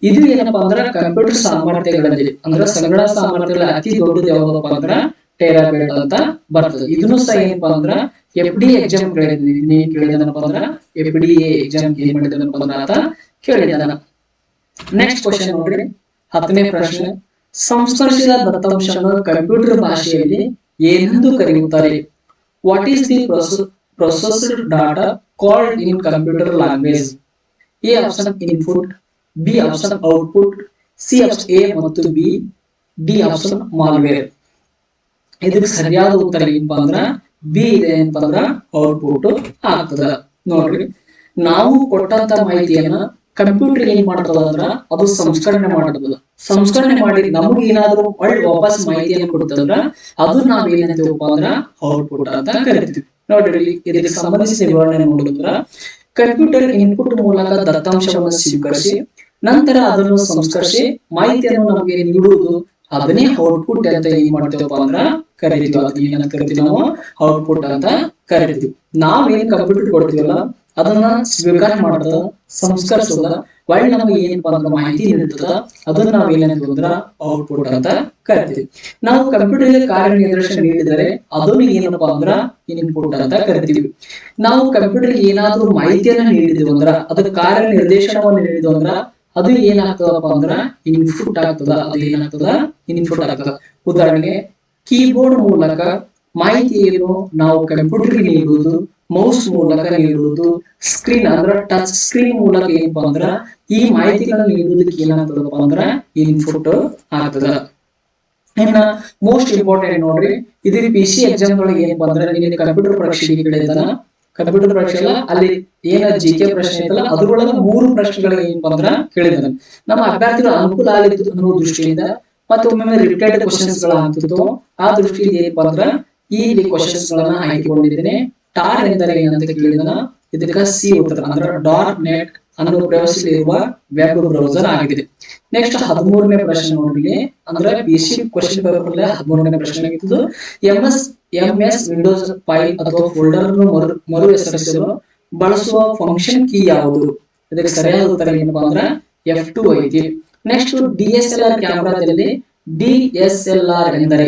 ಇದು ಏನಪ್ಪಾ ಅಂದ್ರ ಕಂಪ್ಯೂಟರ್ ಸಾಮರ್ಥ್ಯಗಳಲ್ಲಿ ಅಂದ್ರ ಸಂಗಡ ಸಾಮರ್ಥ್ಯಗಳ ಅತಿ ದೊಡ್ಡದು ಯಾವ್ದಪ್ಪ ಅಂದ್ರ ಟೇರಾ ಅಂತ ಬರ್ತದೆ. ಇದನ್ನು ಸಹ ಏನಪ್ಪಾ ಅಂದ್ರ ಎಫ್ ಡಿ ಎಕ್ಸಾಮ್ ಕೇಳಿದ್ವಿ ಕೇಳಿದನಪ್ಪ ಅಂದ್ರ ಎಫ್ ಡಿ ಎಕ್ಸಾಮ್ ಏನ್ ಮಾಡಿದನಪ್ಪ ಅಂದ್ರ ಅಂತ ಕೇಳಿದಾನ ನೆಕ್ಸ್ಟ್ ಕ್ವಶನ್ ನೋಡ್ರಿ. ಹತ್ತನೇ ಪ್ರಶ್ನೆ. ಸಂಸ್ಕರಿಸಿದ ದತ್ತಾಂಶವನ್ನು ಕಂಪ್ಯೂಟರ್ ಭಾಷೆಯಲ್ಲಿ ಏನೆಂದು ಕರೆಯುತ್ತಾರೆ? What is the processed data called in computer language A option input B option output C option A ಮತ್ತು ಬಿ ಡಿ ಆಪ್ಷನ್ ಮಾಲ್ವೇರ್ ಇದಕ್ಕೆ ಸರಿಯಾದ ಉತ್ತರ ಏನಪ್ಪಾ ಅಂದ್ರ ಬಿ ಇದೆ ಏನಪ್ಪಾ ಅಂದ್ರ ಔಟ್ಪುಟ್ ಆಗ್ತದ. ನೋಡ್ರಿ, ನಾವು ಕೊಟ್ಟಂತ ಮಾಹಿತಿಯನ್ನ ಕಂಪ್ಯೂಟರ್ ಏನ್ ಮಾಡ್ತದ ಅಂದ್ರ, ಅದು ಸಂಸ್ಕರಣೆ ಮಾಡ್ತದ. ಸಂಸ್ಕರಣೆ ಮಾಡಿ ನಮಗೆ ಏನಾದ್ರು ಒಳ್ಳೆ ವಾಪಸ್ ಮಾಹಿತಿಯನ್ನು ಕೊಡ್ತದ್ರ ಅದು ನಾವ್ ಏನಂತೀವಪ್ಪ ಅಂದ್ರ ಔಟ್ಪುಟ್ ಅಂತ ಕರಿತೀವಿ. ನೋಡ್ರಿ ಇದಕ್ಕೆ ಸಂಬಂಧಿಸಿದ ವಿವರಣೆ ನೋಡಿದ್ರ ಕಂಪ್ಯೂಟರ್ ಇನ್ಪುಟ್ ಮೂಲಕ ದತ್ತಾಂಶವನ್ನು ಸ್ವೀಕರಿಸಿ, ನಂತರ ಅದನ್ನು ಸಂಸ್ಕರಿಸಿ, ಮಾಹಿತಿಯನ್ನು ನಮಗೆ ನೀಡುವುದು ಅದನ್ನೇ ಔಟ್ಪುಟ್ ಅಂತ ಏನ್ ಮಾಡ್ತೇವಪ್ಪ ಅಂದ್ರ ಕರಿತೀವಿ. ಅದನ್ನ ಏನಂತ ಕರಿತೀವಿ ನಾವು? ಔಟ್ಪುಟ್ ಅಂತ ಕರಿತೀವಿ. ನಾವೇನ್ ಕಂಪ್ಯೂಟರ್ ಕೊಡ್ತೀವಲ್ಲ? ಅದನ್ನ ಸ್ವೀಕಾರ ಮಾಡದ ಸಂಸ್ಕರಿಸೋದ. ಒಳ್ಳೆ ನಮಗೆ ಏನಪ್ಪಾ ಅಂದ್ರೆ ಮಾಹಿತಿ ನೀಡುತ್ತದ ಅದನ್ನ ನಾವ್ ಏನಂತ ಅಂದ್ರ ಔಟ್ಪುಟ್ ಅಂತ ಕರಿತೀವಿ. ನಾವು ಕಂಪ್ಯೂಟರ್ ಕಾರ್ಯನಿರ್ದೇಶನ ನೀಡಿದರೆ ಅದನ್ನು ಏನಪ್ಪಾ ಅಂದ್ರ ಇನ್ಪುಟ್ ಅಂತ ಕರಿತೀವಿ. ನಾವು ಕಂಪ್ಯೂಟರ್ ಏನಾದ್ರೂ ಮಾಹಿತಿಯನ್ನ ನೀಡಿದ್ವಿ ಅಂದ್ರ, ಅದಕ್ಕೆ ಕಾರ್ಯನಿರ್ದೇಶನವನ್ನು ನೀಡಿದ್ವಿ ಅಂದ್ರ, ಅದು ಏನಾಗ್ತದಪ್ಪ ಅಂದ್ರ ಇನ್ಪುಟ್ ಆಗ್ತದ, ಅದು ಏನಾಗ್ತದ? ಇನ್ಪುಟ್ ಆಗ್ತದ. ಉದಾಹರಣೆಗೆ ಕೀಬೋರ್ಡ್ ಮೂಲಕ ಮಾಹಿತಿಯನ್ನು ನಾವು ಕಂಪ್ಯೂಟರ್ಗೆ ನೀಡುವುದು ಮೌಸ್ ಮೂಲಕ ನೀಡುವುದು ಸ್ಕ್ರೀನ್ ಅಂದ್ರ ಟಚ್ ಸ್ಕ್ರೀನ್ ಮೂಲಕ ಏನಪ್ಪಾ ಅಂದ್ರ ಈ ಮಾಹಿತಿಗಳನ್ನ ನೀಡುವುದಕ್ಕೆ ಏನಾಗ್ತದಪ್ಪ ಅಂದ್ರ ಇನ್ಪುಟ್ ಆಗ್ತದ. ಇನ್ನ ಮೋಸ್ಟ್ ಇಂಪಾರ್ಟೆಂಟ್ ನೋಡ್ರಿ, ಇದು ಪಿ ಸಿ ಎಕ್ಸಾಮ್ ಒಳಗೆ ಏನಪ್ಪಾ ಅಂದ್ರೆ ನಿನ್ನೆ ಕಂಪ್ಯೂಟರ್ ಪರೀಕ್ಷೆಗೆ ಕೇಳಿದಾನ ಕಂಪ್ಯೂಟರ್ ಪರೀಕ್ಷೆ ಅಲ್ಲ, ಅಲ್ಲಿ ಏನ ಜಿ ಕೆ ಪ್ರಶ್ನೆ ಐತಲ್ಲ, ಅದ್ರೊಳಗ ಮೂರು ಪ್ರಶ್ನೆಗಳಿಗೆ ಏನಪ್ಪಾ ಅಂದ್ರ ಕೇಳಿದ್ರೆ ನಮ್ಮ ಅಭ್ಯರ್ಥಿಗಳು ಅನುಕೂಲ ಆಗಿತ್ತು ಅನ್ನೋ ದೃಷ್ಟಿಯಿಂದ ಮತ್ತೆ ಒಮ್ಮೆ ರಿಪೀಟೆಡ್ ಕ್ವಶನ್ಸ್ಗಳ ಆಗ್ತಿತ್ತು ಆ ದೃಷ್ಟಿಯಿಂದ ಏನಪ್ಪಾ ಅಂದ್ರ ಈ ಕ್ವಶನ್ಸ್ ಗಳನ್ನ ಆಯ್ಕೆಕೊಂಡಿದ್ದೇನೆ ಟಾರ್ ಎಂದರೆ ಏನಂತ ಕೇಳಿದಾಗ ಇದಕ್ಕ ಸಿ ಉತ್ತರ, ಅಂದ್ರೆ ಡಾಟ್ ನೆಟ್ ಅನ್ನೋ ಪ್ರವೇಶಿಸಿರುವ ವೆಬ್ ಬ್ರೌಸರ್ ಆಗಿದೆ. ನೆಕ್ಸ್ಟ್ ಹದಿಮೂರನೇ ಪ್ರಶ್ನೆ ನೋಡ್ರಿ. ಅಂದ್ರೆ ಪಿ ಸಿ ಕ್ವಶನ್ ಪೇಪರ್ ಹದಿಮೂರನೇ ಪ್ರಶ್ನೆ ಆಗಿದ್ದು M S M S Windows file ಅಥವಾ ಫೋಲ್ಡರ್ ಮರು ಮರು ಹೆಸರಿಸಲು ಬಳಸುವ ಫಂಕ್ಷನ್ ಕೀ ಯಾವುದು? ಇದಕ್ಕೆ ಸರಿಯಾದ ಉತ್ತರ ಏನಪ್ಪಾ ಅಂದ್ರೆ ಎಫ್ ಟು ಐತಿ next D S L R ಕ್ಯಾಮ್ರಾದಲ್ಲಿ D S L R ಎಂದರೆ,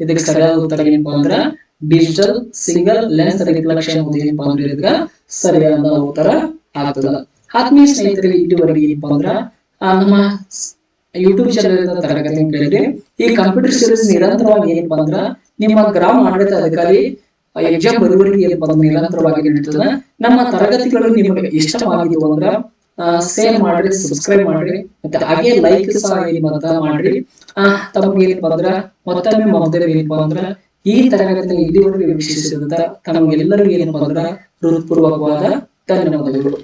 ಇದಕ್ಕೆ ಸರಿಯಾದ ಉತ್ತರ ಏನಪ್ಪಾ ಅಂದ್ರ ಡಿಜಿಟಲ್ ಸಿಂಗಲ್ ಲೆನ್ಸ್ ರಿಫ್ಲೆಕ್ಷನ್ ಏನಪ್ಪಾ ಅಂದ್ರೆ ಇದಕ್ಕೆ ಸರಿಯಾದ ಉತ್ತರ ಆಗ್ತದ. ಆತ್ಮೀಯ ಸ್ನೇಹಿತರಿಗೆ ಇದುವರೆಗೆ ಏನಪ್ಪಾ ಅಂದ್ರ ನಮ್ಮ ಯೂಟ್ಯೂಬ್ ಚಾನಲ್ ತರಗತಿ ಕೇಳಿದ್ರೆ ಈ ಕಂಪ್ಯೂಟರ್ ಸೀರೀಸ್ ನಿರಂತರವಾಗಿ ಏನಪ್ಪಾ ಅಂದ್ರ, ನಿಮ್ಮ ಗ್ರಾಮ ಆಡಳಿತ ಅಧಿಕಾರಿ ಎಕ್ಸಾಮ್ ಬರುವವರಿಗೆ ಏನಪ್ಪಾ ಅಂದ್ರೆ ನಿರಂತರವಾಗಿ ನಡೀತದ. ನಮ್ಮ ತರಗತಿಗಳು ನಿಮಗೆ ಇಷ್ಟವಾಗಿದ್ವು ಅಂದ್ರ ಸೇರ್ ಮಾಡ್ರಿ ಸಬ್ಸ್ಕ್ರೈಬ್ ಮಾಡ್ರಿ, ಮತ್ತೆ ಹಾಗೆ ಲೈಕ್ ಸಹ ಏನಪ್ಪಾ ಮಾಡ್ರಿ. ತಮಗೆ ಏನಪ್ಪಾ ಅಂದ್ರ, ಮತ್ತೊಮ್ಮೆ ಮಮತೆ ಏನಪ್ಪಾ ಅಂದ್ರ ಈ ತರಗತಿಯಲ್ಲಿ ಇಲ್ಲಿವರೆಗೆ ವೀಕ್ಷಿಸಿದಂತ ತಮಗೆಲ್ಲರಿಗೂ ಏನಪ್ಪಾ ಅಂದ್ರ ಹೃತ್ಪೂರ್ವಕವಾದ ಧನ್ಯವಾದಗಳು